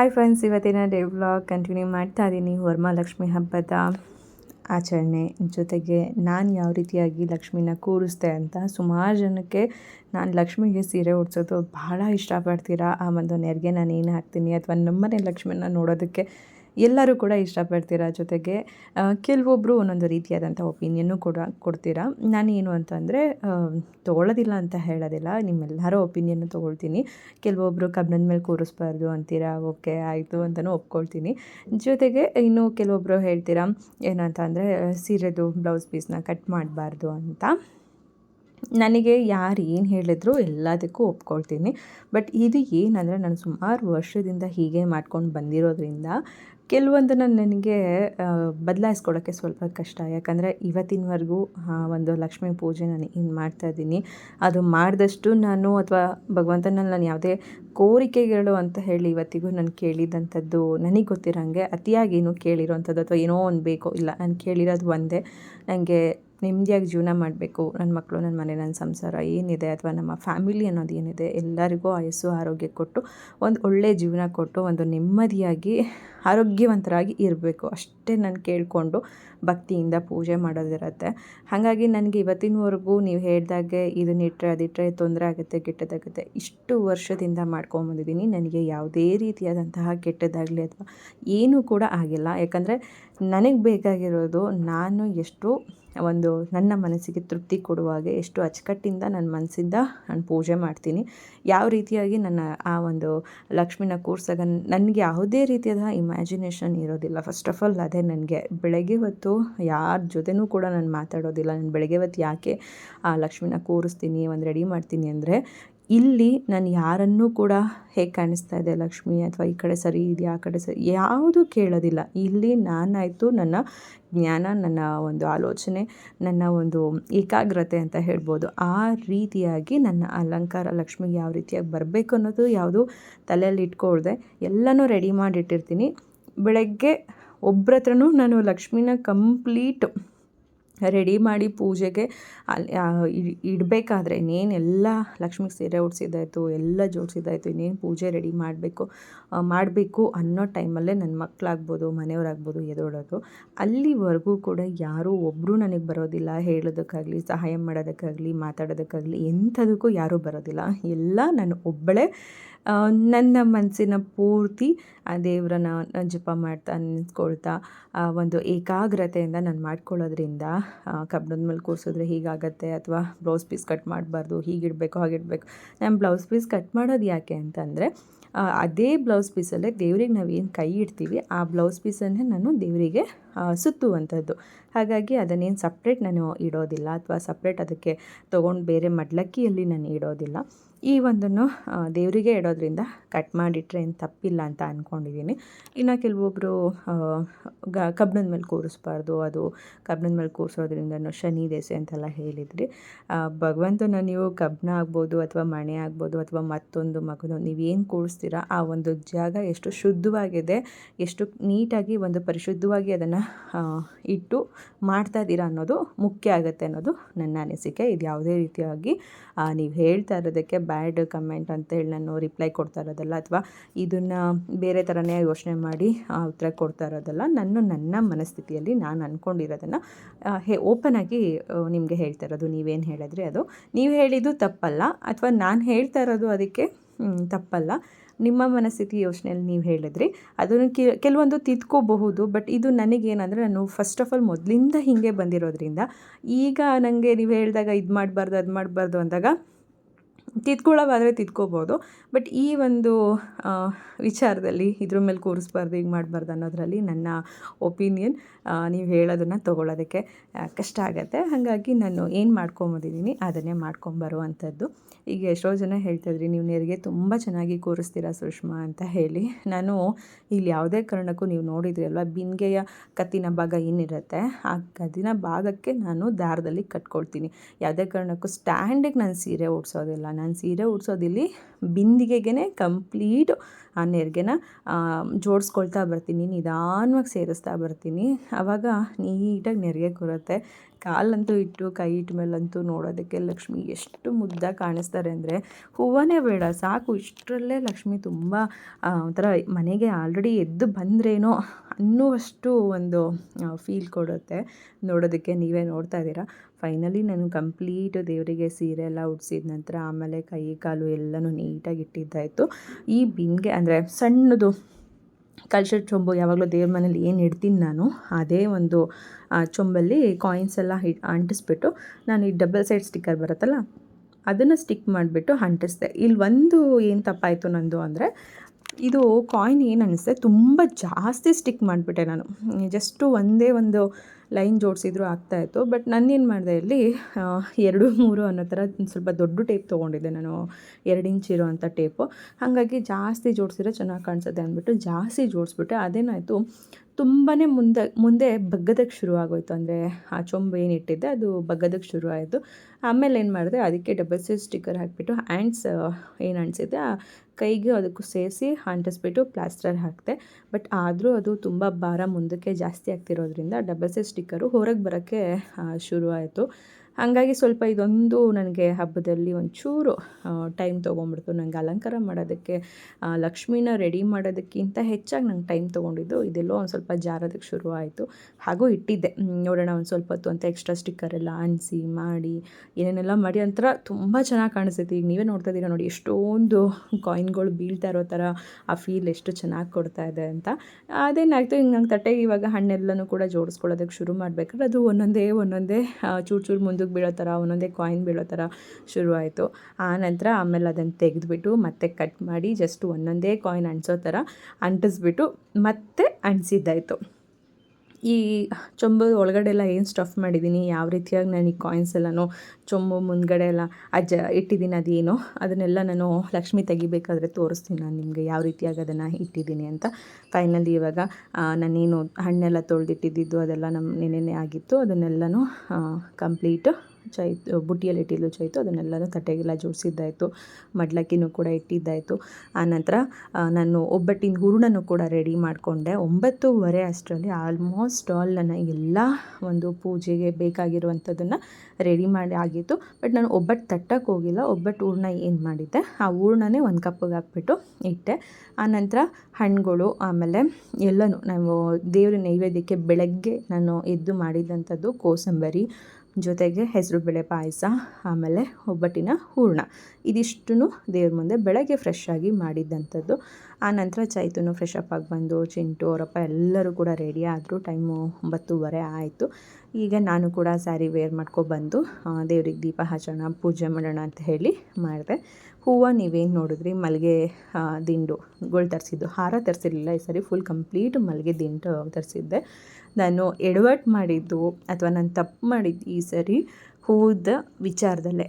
Hi friends ಇವತ್ತಿನ day vlog continue ಮಾಡ್ತಾ ಇದ್ದೀನಿ ವರಮಹಾಲಕ್ಷ್ಮಿ ಹಬ್ಬದ ಆಚರಣೆ. ಜೊತೆಗೆ ನಾನು ಯಾವ ರೀತಿಯಾಗಿ ಲಕ್ಷ್ಮಿನ ಕೂರಿಸ್ದೆ ಅಂತ ಸುಮಾರು ಜನಕ್ಕೆ ನಾನು ಲಕ್ಷ್ಮಿಗೆ ಸೀರೆ ಉಡ್ಸೋದು ಭಾಳ ಇಷ್ಟಪಡ್ತೀರಾ? ಆ ಒಂದು ನೆರಿಗೆ ನಾನು ಏನು ಹಾಕ್ತೀನಿ. ಅಥವಾ ನಮ್ಮನೆ ಲಕ್ಷ್ಮಿನ ನೋಡೋದಕ್ಕೆ ಎಲ್ಲರೂ ಕೂಡ ಇಷ್ಟಪಡ್ತೀರಾ ಜೊತೆಗೆ? ಕೆಲವೊಬ್ಬರು ಒಂದೊಂದು ರೀತಿಯಾದಂಥ ಒಪಿನಿಯನ್ನು ಕೂಡ, ಕೊಡ್ತೀರಾ? ನಾನು ಏನು ಅಂತಂದರೆ ತೊಗೊಳ್ಳೋದಿಲ್ಲ ಅಂತ ಹೇಳೋದಿಲ್ಲ. ನಿಮ್ಮೆಲ್ಲರ ಒಪಿನಿಯನ್ನು ತೊಗೊಳ್ತೀನಿ. ಕೆಲವೊಬ್ಬರು ಕಬ್ಬನದ ಮೇಲೆ ಕೂರಿಸ್ಬಾರ್ದು ಅಂತೀರಾ? ಓಕೆ, ಆಯಿತು ಅಂತಲೂ ಒಪ್ಕೊಳ್ತೀನಿ. ಜೊತೆಗೆ ಇನ್ನು ಕೆಲವೊಬ್ಬರು ಹೇಳ್ತೀರಾ ಏನಂತ ಅಂದರೆ, ಸೀರೆದು ಬ್ಲೌಸ್ ಪೀಸ್ನ ಕಟ್ ಮಾಡಬಾರ್ದು ಅಂತ. ನನಗೆ ಯಾರು ಏನು ಹೇಳಿದ್ರು ಎಲ್ಲದಕ್ಕೂ ಒಪ್ಕೊಳ್ತೀನಿ. ಬಟ್ ಇದು ಏನಂದರೆ, ನಾನು ಸುಮಾರು ವರ್ಷದಿಂದ ಹೀಗೆ ಮಾಡ್ಕೊಂಡು ಬಂದಿರೋದ್ರಿಂದ ಕೆಲವೊಂದನ್ನು ನನಗೆ ಬದಲಾಯಿಸ್ಕೊಡೋಕ್ಕೆ ಸ್ವಲ್ಪ ಕಷ್ಟ. ಯಾಕಂದರೆ ಇವತ್ತಿನವರೆಗೂ ಒಂದು ಲಕ್ಷ್ಮೀ ಪೂಜೆ ನಾನು ಏನು ಮಾಡ್ತಾಯಿದ್ದೀನಿ ಅದು ಮಾಡಿದಷ್ಟು ನಾನು ಅಥವಾ ಭಗವಂತನಲ್ಲಿ ನಾನು ಯಾವುದೇ ಕೋರಿಕೆಗಳು ಅಂತ ಹೇಳಿ ಇವತ್ತಿಗೂ ನಾನು ಕೇಳಿದಂಥದ್ದು ನನಗೆ ಗೊತ್ತಿರೋಂಗೆ ಅತಿಯಾಗಿ ಏನು ಕೇಳಿರೋವಂಥದ್ದು ಅಥವಾ ಏನೋ ಒಂದು ಬೇಕೋ ಇಲ್ಲ, ನಾನು ಕೇಳಿರೋದು ಒಂದೇ. ನನಗೆ ನೆಮ್ಮದಿಯಾಗಿ ಜೀವನ ಮಾಡಬೇಕು. ನನ್ನ ಮಕ್ಕಳು ನನ್ನ ಮನೆ ನನ್ನ ಸಂಸಾರ ಏನಿದೆ ಅಥವಾ ನಮ್ಮ ಫ್ಯಾಮಿಲಿ ಅನ್ನೋದು ಏನಿದೆ ಎಲ್ಲರಿಗೂ ಆಯಸ್ಸು, ಆರೋಗ್ಯ ಕೊಟ್ಟು ಒಂದು ಒಳ್ಳೆಯ ಜೀವನ ಕೊಟ್ಟು ಒಂದು ನೆಮ್ಮದಿಯಾಗಿ, ಆರೋಗ್ಯವಂತರಾಗಿ ಇರಬೇಕು. ಅಷ್ಟೇ ನಾನು ಕೇಳಿಕೊಂಡು ಭಕ್ತಿಯಿಂದ ಪೂಜೆ ಮಾಡೋದಿರತ್ತೆ. ಹಾಗಾಗಿ ನನಗೆ ಇವತ್ತಿನವರೆಗೂ ನೀವು ಹೇಳ್ದಾಗೆ ಇದನ್ನಿಟ್ಟರೆ ಅದಿಟ್ಟರೆ ತೊಂದರೆ ಆಗುತ್ತೆ, ಕೆಟ್ಟದಾಗುತ್ತೆ. ಇಷ್ಟು ವರ್ಷದಿಂದ ಮಾಡ್ಕೊಂಬಂದಿದ್ದೀನಿ ನನಗೆ ಯಾವುದೇ ರೀತಿಯಾದಂತಹ ಕೆಟ್ಟದಾಗಲಿ ಅಥವಾ ಏನೂ ಕೂಡ ಆಗಿಲ್ಲ. ಯಾಕಂದರೆ ನನಗೆ ಬೇಕಾಗಿರೋದು ನಾನು ಎಷ್ಟು ಒಂದು ನನ್ನ ಮನಸ್ಸಿಗೆ ತೃಪ್ತಿ ಕೊಡುವ ಹಾಗೆ ಎಷ್ಟು ಅಚ್ಚುಕಟ್ಟಿಂದ ನನ್ನ ಮನಸ್ಸಿಂದ ನಾನು ಪೂಜೆ ಮಾಡ್ತೀನಿ. ಯಾವ ರೀತಿಯಾಗಿ ನನ್ನ ಆ ಒಂದು ಲಕ್ಷ್ಮಿನ ಕೂರ್ಸಾಗ ನನಗೆ ಯಾವುದೇ ರೀತಿಯಾದ ಇಮ್ಯಾಜಿನೇಷನ್ ಇರೋದಿಲ್ಲ. ಫಸ್ಟ್ ಆಫ್ ಆಲ್ ಅದೇ ನನಗೆ ಬೆಳಗ್ಗೆ ಹೊತ್ತು ಯಾರ ಜೊತೆನೂ ಕೂಡ ನಾನು ಮಾತಾಡೋದಿಲ್ಲ. ನಾನು ಬೆಳಗ್ಗೆ ಹೊತ್ತು ಯಾಕೆ ಆ ಲಕ್ಷ್ಮಿನ ಕೂರಿಸ್ತೀನಿ, ಒಂದು ರೆಡಿ ಮಾಡ್ತೀನಿ ಅಂದರೆ ಇಲ್ಲಿ ನಾನು ಯಾರನ್ನೂ ಕೂಡ ಹೇಗೆ ಕಾಣಿಸ್ತಾ ಇದೆ ಲಕ್ಷ್ಮಿ ಅಥವಾ ಈ ಕಡೆ ಸರಿ ಇದೆಯಾ, ಆ ಕಡೆ ಸರಿ ಯಾವುದೂ ಕೇಳೋದಿಲ್ಲ. ಇಲ್ಲಿ ನಾನಾಯಿತು ನನ್ನ ಜ್ಞಾನ, ನನ್ನ ಒಂದು ಆಲೋಚನೆ, ನನ್ನ ಒಂದು ಏಕಾಗ್ರತೆ ಅಂತ ಹೇಳ್ಬೋದು. ಆ ರೀತಿಯಾಗಿ ನನ್ನ ಅಲಂಕಾರ ಲಕ್ಷ್ಮಿಗೆ ಯಾವ ರೀತಿಯಾಗಿ ಬರಬೇಕು ಅನ್ನೋದು ಯಾವುದು ತಲೆಯಲ್ಲಿ ಇಟ್ಕೊಳ್ದೆ ಎಲ್ಲನೂ ರೆಡಿ ಮಾಡಿಟ್ಟಿರ್ತೀನಿ. ಬೆಳಗ್ಗೆ ಒಬ್ರ ಹತ್ರನೂ ನಾನು ಲಕ್ಷ್ಮಿನ ಕಂಪ್ಲೀಟ್ ರೆಡಿ ಮಾಡಿ ಪೂಜೆಗೆ ಅಲ್ಲಿ ಇಡಬೇಕಾದ್ರೆ ಇನ್ನೇನೆಲ್ಲ ಲಕ್ಷ್ಮಿಗೆ ಸೀರೆ ಉಡ್ಸಿದ್ದಾಯಿತು, ಎಲ್ಲ ಜೋಡಿಸಿದ್ದಾಯಿತು, ಇನ್ನೇನು ಪೂಜೆ ರೆಡಿ ಮಾಡಬೇಕು ಮಾಡಬೇಕು ಅನ್ನೋ ಟೈಮಲ್ಲೇ ನನ್ನ ಮಕ್ಕಳಾಗ್ಬೋದು ಮನೆಯವರಾಗ್ಬೋದು ಎದೋಡೋದು ಅಲ್ಲಿವರೆಗೂ ಕೂಡ ಯಾರೂ ಒಬ್ಬರು ನನಗೆ ಬರೋದಿಲ್ಲ, ಹೇಳೋದಕ್ಕಾಗಲಿ, ಸಹಾಯ ಮಾಡೋದಕ್ಕಾಗಲಿ, ಮಾತಾಡೋದಕ್ಕಾಗಲಿ, ಎಂಥದಕ್ಕೂ ಯಾರೂ ಬರೋದಿಲ್ಲ. ಎಲ್ಲ ನಾನು ಒಬ್ಬಳೇ ನನ್ನ ಮನಸ್ಸಿನ ಪೂರ್ತಿ ಆ ದೇವರನ್ನ ಜಪ ಮಾಡ್ತಾ ನಿಂತ್ಕೊಳ್ತಾ, ಆ, ಒಂದು ಏಕಾಗ್ರತೆಯಿಂದ ನಾನು ಮಾಡ್ಕೊಳ್ಳೋದ್ರಿಂದ ಕಬ್ಬಣದ ಮೇಲೆ ಕೂರಿಸಿದ್ರೆ ಹೀಗಾಗತ್ತೆ ಅಥವಾ ಬ್ಲೌಸ್ ಪೀಸ್ ಕಟ್ ಮಾಡಬಾರ್ದು, ಹೀಗಿಡಬೇಕು, ಹಾಗಿಡಬೇಕು. ನಾನು ಬ್ಲೌಸ್ ಪೀಸ್ ಕಟ್ ಮಾಡೋದು ಯಾಕೆ ಅಂತಂದರೆ ಅದೇ ಬ್ಲೌಸ್ ಪೀಸಲ್ಲೇ ದೇವ್ರಿಗೆ ನಾವು ಏನು ಕೈ ಇಡ್ತೀವಿ, ಆ ಬ್ಲೌಸ್ ಪೀಸನ್ನೇ ನಾನು ದೇವರಿಗೆ ಸುತ್ತುವಂಥದ್ದು. ಹಾಗಾಗಿ ಅದನ್ನೇನು ಸಪ್ರೇಟ್ ನಾನು ಇಡೋದಿಲ್ಲ ಅಥವಾ ಸಪ್ರೇಟ್ ಅದಕ್ಕೆ ತೊಗೊಂಡು ಬೇರೆ ಮಡ್ಲಕ್ಕಿಯಲ್ಲಿ ನಾನು ಇಡೋದಿಲ್ಲ. ಈ ಒಂದನ್ನು ದೇವರಿಗೆ ಇಡೋದ್ರಿಂದ ಕಟ್ ಮಾಡಿಟ್ರೆ ಏನು ತಪ್ಪಿಲ್ಲ ಅಂತ ಅಂದ್ಕೊಂಡಿದ್ದೀನಿ ಇನ್ನು ಕೆಲವೊಬ್ಬರು ಗ, ಕಬ್ಬಣದ ಮೇಲೆ ಕೂರಿಸ್ಬಾರ್ದು, ಅದು ಕಬ್ಬಣದ ಮೇಲೆ ಕೂರಿಸೋದ್ರಿಂದ ಶನಿ ದೇಸೆ ಅಂತೆಲ್ಲ ಹೇಳಿದ್ರಿ. ಭಗವಂತನ ನೀವು ಕಬ್ಬಣ ಆಗ್ಬೋದು ಅಥವಾ ಮಣೆ ಆಗ್ಬೋದು ಅಥವಾ ಮತ್ತೊಂದು ಮಗನ ನೀವೇನು ಕೂರಿಸ್ತೀರಾ ಆ ಒಂದು ಜಾಗ ಎಷ್ಟು ಶುದ್ಧವಾಗಿದೆ, ಎಷ್ಟು ನೀಟಾಗಿ ಒಂದು ಪರಿಶುದ್ಧವಾಗಿ ಅದನ್ನು ಇಟ್ಟು ಮಾಡ್ತಾ ಇದ್ದೀರಾ ಅನ್ನೋದು ಮುಖ್ಯ ಆಗುತ್ತೆ ಅನ್ನೋದು ನನ್ನ ಅನಿಸಿಕೆ. ಇದು ಯಾವುದೇ ರೀತಿಯಾಗಿ ನೀವು ಹೇಳ್ತಾ ಇರೋದಕ್ಕೆ ಬ್ಯಾಡ್ ಕಮೆಂಟ್ ಅಂತ ಹೇಳಿ ನಾನು ರಿಪ್ಲೈ ಕೊಡ್ತಾ ಇರೋದಲ್ಲ ಅಥವಾ ಇದನ್ನು ಬೇರೆ ಥರನೇ ಯೋಚನೆ ಮಾಡಿ ಉತ್ತರ ಕೊಡ್ತಾ ಇರೋದಲ್ಲ, ನಾನು ನನ್ನ ಮನಸ್ಥಿತಿಯಲ್ಲಿ ನಾನು ಅಂದ್ಕೊಂಡಿರೋದನ್ನು ಹೇ ಓಪನ್ ಆಗಿ ನಿಮಗೆ ಹೇಳ್ತಾ ಇರೋದು, ನೀವೇನು ಹೇಳಿದ್ರಿ ಅದು. ನೀವು ಹೇಳಿದ್ದು ತಪ್ಪಲ್ಲ, ಅಥವಾ ನಾನು ಹೇಳ್ತಾ ಇರೋದು ಅದಕ್ಕೆ ತಪ್ಪಲ್ಲ. ನಿಮ್ಮ ಮನಸ್ಥಿತಿ ಯೋಚನೆಯಲ್ಲಿ ನೀವು ಹೇಳಿದ್ರಿ. ಅದನ್ನು ಕೆಲವೊಂದು ತಿದ್ಕೋಬಹುದು ಬಟ್ ಇದು ನನಗೇನಂದರೆ ನಾನು ಫಸ್ಟ್ ಆಫ್ ಆಲ್ ಮೊದಲಿಂದ ಹೀಗೆ ಬಂದಿರೋದ್ರಿಂದ, ಈಗ ನನಗೆ ನೀವು ಹೇಳಿದಾಗ ಇದು ಮಾಡಬಾರ್ದು ಅದು ಮಾಡಬಾರ್ದು ಅಂದಾಗ ತಿದ್ಕೊಳ್ಳೋವಾದರೆ ತಿದ್ಕೋಬೋದು. ಬಟ್ ಈ ಒಂದು ವಿಚಾರದಲ್ಲಿ ಇದ್ರ ಮೇಲೆ ಕೂರಿಸ್ಬಾರ್ದು, ಹೀಗೆ ಮಾಡಬಾರ್ದು ಅನ್ನೋದರಲ್ಲಿ ನನ್ನ ಒಪಿನಿಯನ್ ನೀವು ಹೇಳೋದನ್ನು ತೊಗೊಳ್ಳೋದಕ್ಕೆ ಕಷ್ಟ ಆಗುತ್ತೆ. ಹಾಗಾಗಿ ನಾನು ಏನು ಮಾಡ್ಕೊಂಬಂದಿದ್ದೀನಿ ಅದನ್ನೇ ಮಾಡ್ಕೊಂಬರುವಂಥದ್ದು. ಈಗ ಎಷ್ಟೋ ಜನ ಹೇಳ್ತಾಯಿದ್ರಿ ನೀವು ನೆರಿಗೆ ತುಂಬ ಚೆನ್ನಾಗಿ ಕೂರಿಸ್ತೀರಾ ಸುಷ್ಮಾ ಅಂತ ಹೇಳಿ. ನಾನು ಇಲ್ಲಿ ಯಾವುದೇ ಕಾರಣಕ್ಕೂ ನೀವು ನೋಡಿದ್ರಿ ಅಲ್ವಾ ಬಿಂದಿಗೆಯ ಕತ್ತಿನ ಭಾಗ ಏನಿರುತ್ತೆ, ಆ ಕತ್ತಿನ ಭಾಗಕ್ಕೆ ನಾನು ದಾರದಲ್ಲಿ ಕಟ್ಕೊಳ್ತೀನಿ. ಯಾವುದೇ ಕಾರಣಕ್ಕೂ ಸ್ಟ್ಯಾಂಡಿಗೆ ನಾನು ಸೀರೆ ಉಡ್ಸೋದಿಲ್ಲ. ನಾನು ಸೀರೆ ಉಡ್ಸೋದಿಲ್ಲಿ ಬಿಂದಿಗೆಗೆ ಕಂಪ್ಲೀಟ್ ಆ ನೆರಿಗೆನ ಜೋಡಿಸ್ಕೊಳ್ತಾ ಬರ್ತೀನಿ, ನಿಧಾನವಾಗಿ ಸೇರಿಸ್ತಾ ಬರ್ತೀನಿ. ಆವಾಗ ನೀಟಾಗಿ ನೆರಿಗೆ ಬರುತ್ತೆ ಕಾಲಂತೂ ಇಟ್ಟು, ಕೈ ಇಟ್ಟ ಮೇಲಂತೂ ನೋಡೋದಕ್ಕೆ ಲಕ್ಷ್ಮಿ ಎಷ್ಟು ಮುದ್ದಾಗಿ ಕಾಣಿಸ್ತಾರೆ ಅಂದರೆ ಹೂವನೇ ಬೇಡ, ಸಾಕು, ಇಷ್ಟರಲ್ಲೇ ಲಕ್ಷ್ಮಿ ತುಂಬ ಒಂಥರ ಮನೆಗೆ ಆಲ್ರೆಡಿ ಎದ್ದು ಬಂದ್ರೇನೋ ಅನ್ನುವಷ್ಟು ಒಂದು ಫೀಲ್ ಕೊಡುತ್ತೆ. ನೋಡೋದಕ್ಕೆ ನೀವೇ ನೋಡ್ತಾ ಇದ್ದೀರಾ. ಫೈನಲಿ ನಾನು ಕಂಪ್ಲೀಟ್ ದೇವರಿಗೆ ಸೀರೆ ಎಲ್ಲ ಉಡಿಸಿದ ನಂತರ ಆಮೇಲೆ ಕೈ, ಕಾಲು ಎಲ್ಲನೂ ನೀಟಾಗಿ ಇಟ್ಟಿದ್ದಾಯಿತು ಈ ಬಿನ್ಗೆ ಅಂದರೆ ಸಣ್ಣದು ಕಲ್ಚರ್ ಚೊಂಬು ಯಾವಾಗಲೂ ದೇವ್ರ ಮನೇಲಿ ಏನು ಇಡ್ತೀನಿ ನಾನು, ಅದೇ ಒಂದು ಚೊಂಬಲ್ಲಿ ಕಾಯಿನ್ಸ್ ಎಲ್ಲ ಅಂಟಿಸ್ಬಿಟ್ಟು ನಾನು ಈ ಡಬಲ್ ಸೈಡ್ ಸ್ಟಿಕ್ಕರ್ ಬರುತ್ತಲ್ಲ, ಅದನ್ನು ಸ್ಟಿಕ್ ಮಾಡಿಬಿಟ್ಟು ಅಂಟಿಸ್ದೆ. ಇಲ್ಲಿ ಒಂದು ಏನು ತಪ್ಪಾಯಿತು ನಂದು ಅಂದರೆ, ಇದು ಕಾಯಿನ್ ಏನು ಅನ್ನಿಸ್ತೆ ತುಂಬ ಜಾಸ್ತಿ ಸ್ಟಿಕ್ ಮಾಡಿಬಿಟ್ಟೆ ನಾನು. ಜಸ್ಟು ಒಂದೇ ಒಂದು ಲೈನ್ ಜೋಡಿಸಿದ್ರು ಆಗ್ತಾಯಿತ್ತು ಬಟ್ ನಾನೇನು ಮಾಡಿದೆ ಇಲ್ಲಿ ಎರಡು, ಮೂರು ಅನ್ನೋ ಥರ ಸ್ವಲ್ಪ ದೊಡ್ಡ ಟೇಪ್ ತೊಗೊಂಡಿದ್ದೆ ನಾನು. ಎರಡು ಇಂಚ್ ಇರೋವಂಥ ಟೇಪು. ಹಾಗಾಗಿ ಜಾಸ್ತಿ ಜೋಡಿಸಿದ್ರೆ ಚೆನ್ನಾಗಿ ಕಾಣಿಸುತ್ತೆ ಅಂದ್ಬಿಟ್ಟು ಜಾಸ್ತಿ ಜೋಡಿಸ್ಬಿಟ್ಟೆ. ಅದೇನಾಯಿತು ತುಂಬಾ ಮುಂದೆ ಮುಂದೆ ಬಗ್ಗದಕ್ಕೆ ಶುರು ಆಗೋಯ್ತು ಅಂದರೆ ಆ ಚೊಂಬು ಏನು ಇಟ್ಟಿದ್ದೆ ಅದು ಬಗ್ಗದಕ್ಕೆ ಶುರು ಆಯಿತು ಆಮೇಲೆ ಏನು ಮಾಡಿದೆ, ಅದಕ್ಕೆ ಡಬಲ್ ಸೈಡ್ ಸ್ಟಿಕ್ಕರ್ ಹಾಕಿಬಿಟ್ಟು ಹ್ಯಾಂಡ್ಸ್ ಏನು ಅಂಟಿಸಿದ್ದೆ ಆ ಕೈಗೆ ಅದಕ್ಕೂ ಸೇರಿಸಿ ಅಂಟಿಸ್ಬಿಟ್ಟು ಪ್ಲಾಸ್ಟರ್ ಹಾಕಿದೆ. ಬಟ್ ಆದರೂ ಅದು ತುಂಬ ಭಾರ ಮುಂದಕ್ಕೆ ಜಾಸ್ತಿ ಆಗ್ತಿರೋದ್ರಿಂದ ಡಬಲ್ ಸೈಡ್ ಸ್ಟಿಕ್ಕರು ಹೊರಗೆ ಬರೋಕ್ಕೆ ಶುರು ಆಯಿತು ಹಾಗಾಗಿ ಸ್ವಲ್ಪ ಇದೊಂದು ನನಗೆ ಹಬ್ಬದಲ್ಲಿ ಒಂಚೂರು ಟೈಮ್ ತೊಗೊಂಡ್ಬಿಡ್ತು. ನನಗೆ ಅಲಂಕಾರ ಮಾಡೋದಕ್ಕೆ ಲಕ್ಷ್ಮೀನ ರೆಡಿ ಮಾಡೋದಕ್ಕಿಂತ ಹೆಚ್ಚಾಗಿ ನಂಗೆ ಟೈಮ್ ತೊಗೊಂಡಿದ್ದು ಇದೆಲ್ಲೋ ಒಂದು ಸ್ವಲ್ಪ ಜಾರೋದಕ್ಕೆ ಶುರು ಆಯಿತು. ಹಾಗೂ ಇಟ್ಟಿದ್ದೆ. ನೋಡೋಣ ಒಂದು ಸ್ವಲ್ಪ ಹೊತ್ತು ಅಂತ ಎಕ್ಸ್ಟ್ರಾ ಸ್ಟಿಕ್ಕರ್ ಎಲ್ಲ ಅಂಟಿಸಿ, ಮಾಡಿ, ಏನೇನೆಲ್ಲ ಮಾಡಿ ಒಂಥರ ತುಂಬ ಚೆನ್ನಾಗಿ ಕಾಣಿಸ್ತೈತಿ. ಈಗ ನೀವೇ ನೋಡ್ತಾ ಇದ್ದೀರಾ ನೋಡಿ, ಎಷ್ಟೊಂದು ಕಾಯಿನ್ಗಳು ಬೀಳ್ತಾ ಇರೋ ಥರ ಆ ಫೀಲ್ ಎಷ್ಟು ಚೆನ್ನಾಗಿ ಕೊಡ್ತಾ ಇದೆ ಅಂತ. ಅದೇನಾಯಿತು, ಹಿಂಗೆ ನಂಗೆ ತಟ್ಟೆಗೆ ಇವಾಗ ಹಣ್ಣೆಲ್ಲನೂ ಕೂಡ ಜೋಡಿಸ್ಕೊಳ್ಳೋದಕ್ಕೆ ಶುರು ಮಾಡಬೇಕಾದ್ರೆ ಅದು ಒಂದೊಂದೇ ಒಂದೊಂದೇ ಚೂರು ಚೂರು ಮುಂದಕ್ಕೆ ಬೀಳೋ ಥರ, ಒಂದೊಂದೇ ಕಾಯಿನ್ ಬೀಳೋ ಥರ ಶುರುವಾಯಿತು. ಆ ನಂತರ ಆಮೇಲೆ ಅದನ್ನು ತೆಗೆದುಬಿಟ್ಟು ಮತ್ತೆ ಕಟ್ ಮಾಡಿ ಜಸ್ಟ್ ಒಂದೊಂದೇ ಕಾಯಿನ್ ಅಂಟಿಸೋ ಥರ ಅಂಟಿಸ್ಬಿಟ್ಟು ಮತ್ತೆ ಅಂಟಿಸಿದ್ದಾಯಿತು. ಈ ಚೊಂಬು ಒಳಗಡೆ ಎಲ್ಲ ಏನು ಸ್ಟಫ್ ಮಾಡಿದ್ದೀನಿ ಯಾವ ರೀತಿಯಾಗಿ ನಾನು ಈ ಕಾಯಿನ್ಸ್ ಎಲ್ಲನೂ ಚೊಂಬು ಮುಂದ್ಗಡೆ ಎಲ್ಲ ಅಜ್ಜ ಇಟ್ಟಿದ್ದೀನಿ ಅದೇನೋ. ಅದನ್ನೆಲ್ಲ ನಾನು ಲಕ್ಷ್ಮಿ ತೆಗಿಬೇಕಾದ್ರೆ ತೋರಿಸ್ತೀನಿ ನಾನು ನಿಮಗೆ ಯಾವ ರೀತಿಯಾಗಿ ಅದನ್ನು ಇಟ್ಟಿದ್ದೀನಿ ಅಂತ. ಫೈನಲಿ ಇವಾಗ ನಾನೇನು ಹಣ್ಣೆಲ್ಲ ತೊಳೆದಿಟ್ಟಿದ್ದು ಅದೆಲ್ಲ ನಮ್ಮ ನೆನೆನೆ ಆಗಿತ್ತು. ಅದನ್ನೆಲ್ಲನೂ ಕಂಪ್ಲೀಟು ಚೈತು, ಬುಟ್ಟಿಯಲ್ಲಿ ಇಟ್ಟಿದ್ದು ಚೈತು, ಅದನ್ನೆಲ್ಲನೂ ತಟ್ಟೆಗೆಲ್ಲ ಜೋಡಿಸಿದ್ದಾಯಿತು, ಮಡ್ಲಕ್ಕಿನೂ ಕೂಡ ಇಟ್ಟಿದ್ದಾಯಿತು. ಆನಂತರ ನಾನು ಒಬ್ಬಟ್ಟಿನ ಹೂರಣನೂ ಕೂಡ ರೆಡಿ ಮಾಡಿಕೊಂಡೆ. ಒಂಬತ್ತೂವರೆ ಅಷ್ಟರಲ್ಲಿ ಆಲ್ಮೋಸ್ಟ್ ಆಲ್ ನನ್ನ ಎಲ್ಲ ಒಂದು ಪೂಜೆಗೆ ಬೇಕಾಗಿರುವಂಥದ್ದನ್ನು ರೆಡಿ ಮಾಡಿ ಆಗಿತ್ತು. ಬಟ್ ನಾನು ಒಬ್ಬಟ್ಟು ತಟ್ಟಕ್ಕೆ ಹೋಗಿಲ್ಲ, ಒಬ್ಬಟ್ಟು ಹೂರ್ಣ ಏನು ಮಾಡಿದ್ದೆ, ಆ ಹೂರ್ಣನೇ ಒಂದು ಕಪ್ಪಿಗೆ ಹಾಕ್ಬಿಟ್ಟು ಇಟ್ಟೆ. ಆನಂತರ ಹಣ್ಣುಗಳು, ಆಮೇಲೆ ಎಲ್ಲನೂ, ನಾವು ದೇವರ ನೈವೇದ್ಯಕ್ಕೆ ಬೆಳಗ್ಗೆ ನಾನು ಎದ್ದು ಮಾಡಿದಂಥದ್ದು ಕೋಸಂಬರಿ ಜೊತೆಗೆ ಹೆಸರುಬೇಳೆ ಪಾಯಸ, ಆಮೇಲೆ ಒಬ್ಬಟ್ಟಿನ ಹೂರಣ. ಇದಿಷ್ಟು ದೇವ್ರ ಮುಂದೆ ಬೆಳಗ್ಗೆ ಫ್ರೆಶ್ ಆಗಿ ಮಾಡಿದ್ದಂಥದ್ದು. ಆ ನಂತರ ಚೈತನು ಫ್ರೆಶ್ ಅಪ್ ಆಗಿ ಬಂದು, ಚಿಂಟು, ಅವರಪ್ಪ ಎಲ್ಲರೂ ಕೂಡ ರೆಡಿ ಆದರು. ಟೈಮು ಒಂಬತ್ತೂವರೆ ಆಯಿತು. ಈಗ ನಾನು ಕೂಡ ಸ್ಯಾರಿ ವೇರ್ ಮಾಡ್ಕೊಬಂದು ದೇವ್ರಿಗೆ ದೀಪ ಹಚ್ಚೋಣ, ಪೂಜೆ ಮಾಡೋಣ ಅಂತ ಹೇಳಿ ಮಾಡಿದೆ. ಹೂವು ನೀವೇನು ನೋಡಿದ್ರಿ? ಮಲ್ಲಿಗೆ ದಿಂಡುಗಳು ತರಿಸಿದ್ದು. ಹಾರ ತರಿಸಿರಲಿಲ್ಲ ಈ ಸರಿ. ಫುಲ್ ಕಂಪ್ಲೀಟ್ ಮಲ್ಲಿಗೆ ದಿಂಡು ತರಿಸಿದ್ದೆ. ನಾನು ಎಡವಟ್ಟು ಮಾಡಿದ್ದು ಅಥವಾ ನಾನು ತಪ್ಪು ಮಾಡಿದ್ದು ಈ ಸರಿ ಹೂದ ವಿಚಾರದಲ್ಲೇ.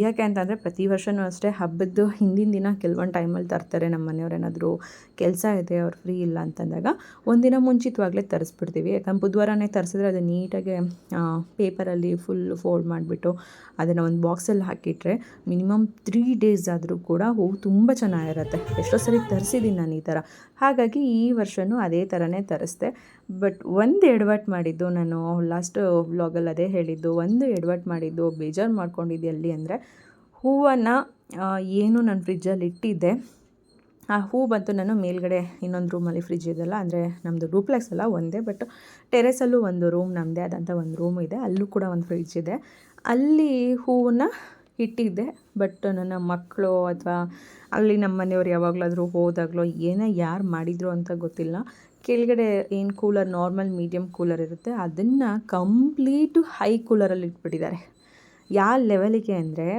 ಯಾಕೆ ಅಂತಂದರೆ ಪ್ರತಿ ವರ್ಷವೂ ಅಷ್ಟೇ ಹಬ್ಬದ್ದು ಹಿಂದಿನ ದಿನ ಕೆಲವೊಂದು ಟೈಮಲ್ಲಿ ತರ್ತಾರೆ ನಮ್ಮ ಮನೆಯವ್ರು ಕೆಲಸ ಇದೆ, ಅವ್ರು ಫ್ರೀ ಇಲ್ಲ ಅಂತಂದಾಗ ಒಂದಿನ ಮುಂಚಿತವಾಗಲೇ ತರಿಸ್ಬಿಡ್ತೀವಿ. ಯಾಕಂದ್ರೆ ಬುಧವಾರನೇ ತರಿಸಿದ್ರೆ ಅದು ನೀಟಾಗಿ ಪೇಪರಲ್ಲಿ ಫುಲ್ ಫೋಲ್ಡ್ ಮಾಡಿಬಿಟ್ಟು ಅದನ್ನು ಒಂದು ಬಾಕ್ಸಲ್ಲಿ ಹಾಕಿಟ್ರೆ ಮಿನಿಮಮ್ ತ್ರೀ ಡೇಸ್ ಆದರೂ ಕೂಡ ಹೂವು ತುಂಬ ಚೆನ್ನಾಗಿರುತ್ತೆ. ಎಷ್ಟೋ ಸರಿ ತರಿಸಿದ್ದೀನಿ ನಾನು ಈ ಥರ ಹಾಗಾಗಿ ಈ ವರ್ಷವೂ ಅದೇ ಥರನೇ ತರಿಸ್ದೆ. ಬಟ್ ಒಂದು ಎಡವಟ್ಟು ಮಾಡಿದ್ದು ನಾನು ಲಾಸ್ಟ್ ವ್ಲಾಗಲ್ಲಿ ಅದೇ ಹೇಳಿದ್ದು, ಒಂದು ಎಡವಟ್ಟು ಮಾಡಿದ್ದು, ಬೇಜಾರು ಮಾಡ್ಕೊಂಡಿದ್ದು ಎಲ್ಲಿ ಅಂದರೆ, ಹೂವನ್ನು ಏನು ನಾನು ಫ್ರಿಜ್ಜಲ್ಲಿ ಇಟ್ಟಿದ್ದೆ, ಆ ಹೂ ಬಂತು ನಾನು ಮೇಲ್ಗಡೆ ಇನ್ನೊಂದು ರೂಮಲ್ಲಿ ಫ್ರಿಜ್ ಇದೆಲ್ಲ ಅಂದರೆ ನಮ್ಮದು ಡೂಪ್ಲೆಕ್ಸ್ ಅಲ್ಲ, ಒಂದೇ ಬಟ್ ಟೆರೆಸಲ್ಲೂ ಒಂದು ರೂಮ್ ನಮ್ಮದೇ ಆದಂಥ ಒಂದು ರೂಮ್ ಇದೆ, ಅಲ್ಲೂ ಕೂಡ ಒಂದು ಫ್ರಿಜ್ ಇದೆ. ಅಲ್ಲಿ ಹೂವನ್ನು ಇಟ್ಟಿದ್ದೆ ಬಟ್ ನನ್ನ ಮಕ್ಕಳು ಅಥವಾ ಅಲ್ಲಿ ನಮ್ಮ ಮನೆಯವ್ರು ಯಾವಾಗಲಾದರೂ ಹೋದಾಗಲೋ, ಏನೇ ಯಾರು ಮಾಡಿದರು ಅಂತ ಗೊತ್ತಿಲ್ಲ. ಕೆಳಗಡೆ ಏನು ಕೂಲರ್ ನಾರ್ಮಲ್ ಮೀಡಿಯಮ್ ಕೂಲರ್ ಇರುತ್ತೆ, ಅದನ್ನು ಕಂಪ್ಲೀಟು ಹೈ ಕೂಲರಲ್ಲಿ ಇಟ್ಬಿಟ್ಟಿದ್ದಾರೆ. ಯಾವ ಲೆವೆಲಿಗೆ ಅಂದರೆ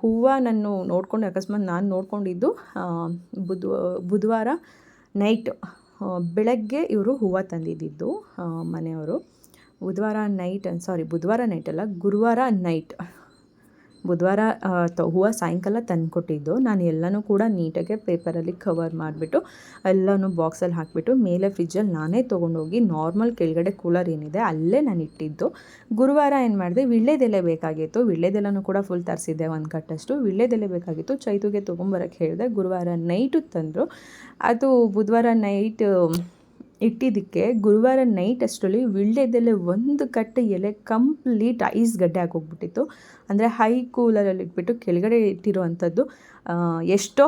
ಹೂವು ನಾನು ನೋಡ್ಕೊಂಡು, ಅಕಸ್ಮಾತ್ ನಾನು ನೋಡ್ಕೊಂಡಿದ್ದು ಬುಧ, ಬುಧವಾರ ನೈಟ್ ಬೆಳಗ್ಗೆ ಇವರು ಹೂವು ತಂದಿದ್ದಿದ್ದು ಮನೆಯವರು. ಬುಧವಾರ ನೈಟ್ ಸಾರಿ ಬುಧವಾರ ನೈಟ್ ಅಲ್ಲ, ಗುರುವಾರ ನೈಟ್ ಬುಧವಾರ ಹೂವು ಸಾಯಂಕಾಲ ತಂದುಕೊಟ್ಟಿದ್ದು ನಾನು ಎಲ್ಲನೂ ಕೂಡ ನೀಟಾಗೆ ಪೇಪರಲ್ಲಿ ಕವರ್ ಮಾಡಿಬಿಟ್ಟು, ಎಲ್ಲನೂ ಬಾಕ್ಸಲ್ಲಿ ಹಾಕಿಬಿಟ್ಟು, ಮೇಲೆ ಫ್ರಿಜ್ಜಲ್ಲಿ ನಾನೇ ತೊಗೊಂಡೋಗಿ ನಾರ್ಮಲ್ ಕೆಳಗಡೆ ಕೂಲರ್ ಏನಿದೆ ಅಲ್ಲೇ ನಾನು ಇಟ್ಟಿದ್ದು. ಗುರುವಾರ ಏನು ಮಾಡಿದೆ, ವಿಳ್ಳೆದೆಲೆ ಬೇಕಾಗಿತ್ತು. ವಿಳ್ಳೆದೆಲೆನೂ ಕೂಡ ಫುಲ್ ತರಿಸಿದ್ದೆ ಒಂದು ಕಟ್ಟಷ್ಟು. ವಿಳ್ಳೆದೆಲೆ ಬೇಕಾಗಿತ್ತು. ಚೈತುಗೆ ತೊಗೊಂಬರಕ್ಕೆ ಹೇಳಿದೆ, ಗುರುವಾರ ನೈಟು ತಂದರು. ಅದು ಬುಧವಾರ ನೈಟ್ ಇಟ್ಟಿದ್ದಕ್ಕೆ ಗುರುವಾರ ನೈಟ್ ಅಷ್ಟರಲ್ಲಿ ವಿಳ್ಯದೆಲೆ ಒಂದು ಕಟ್ಟು ಎಲೆ ಕಂಪ್ಲೀಟ್ ಐಸ್ ಗಡ್ಡೆ ಆಗೋಗ್ಬಿಟ್ಟಿತ್ತು ಅಂದರೆ ಹೈ ಕೂಲರಲ್ಲಿ ಇಟ್ಬಿಟ್ಟು ಕೆಳಗಡೆ ಇಟ್ಟಿರುವಂಥದ್ದು. ಎಷ್ಟೋ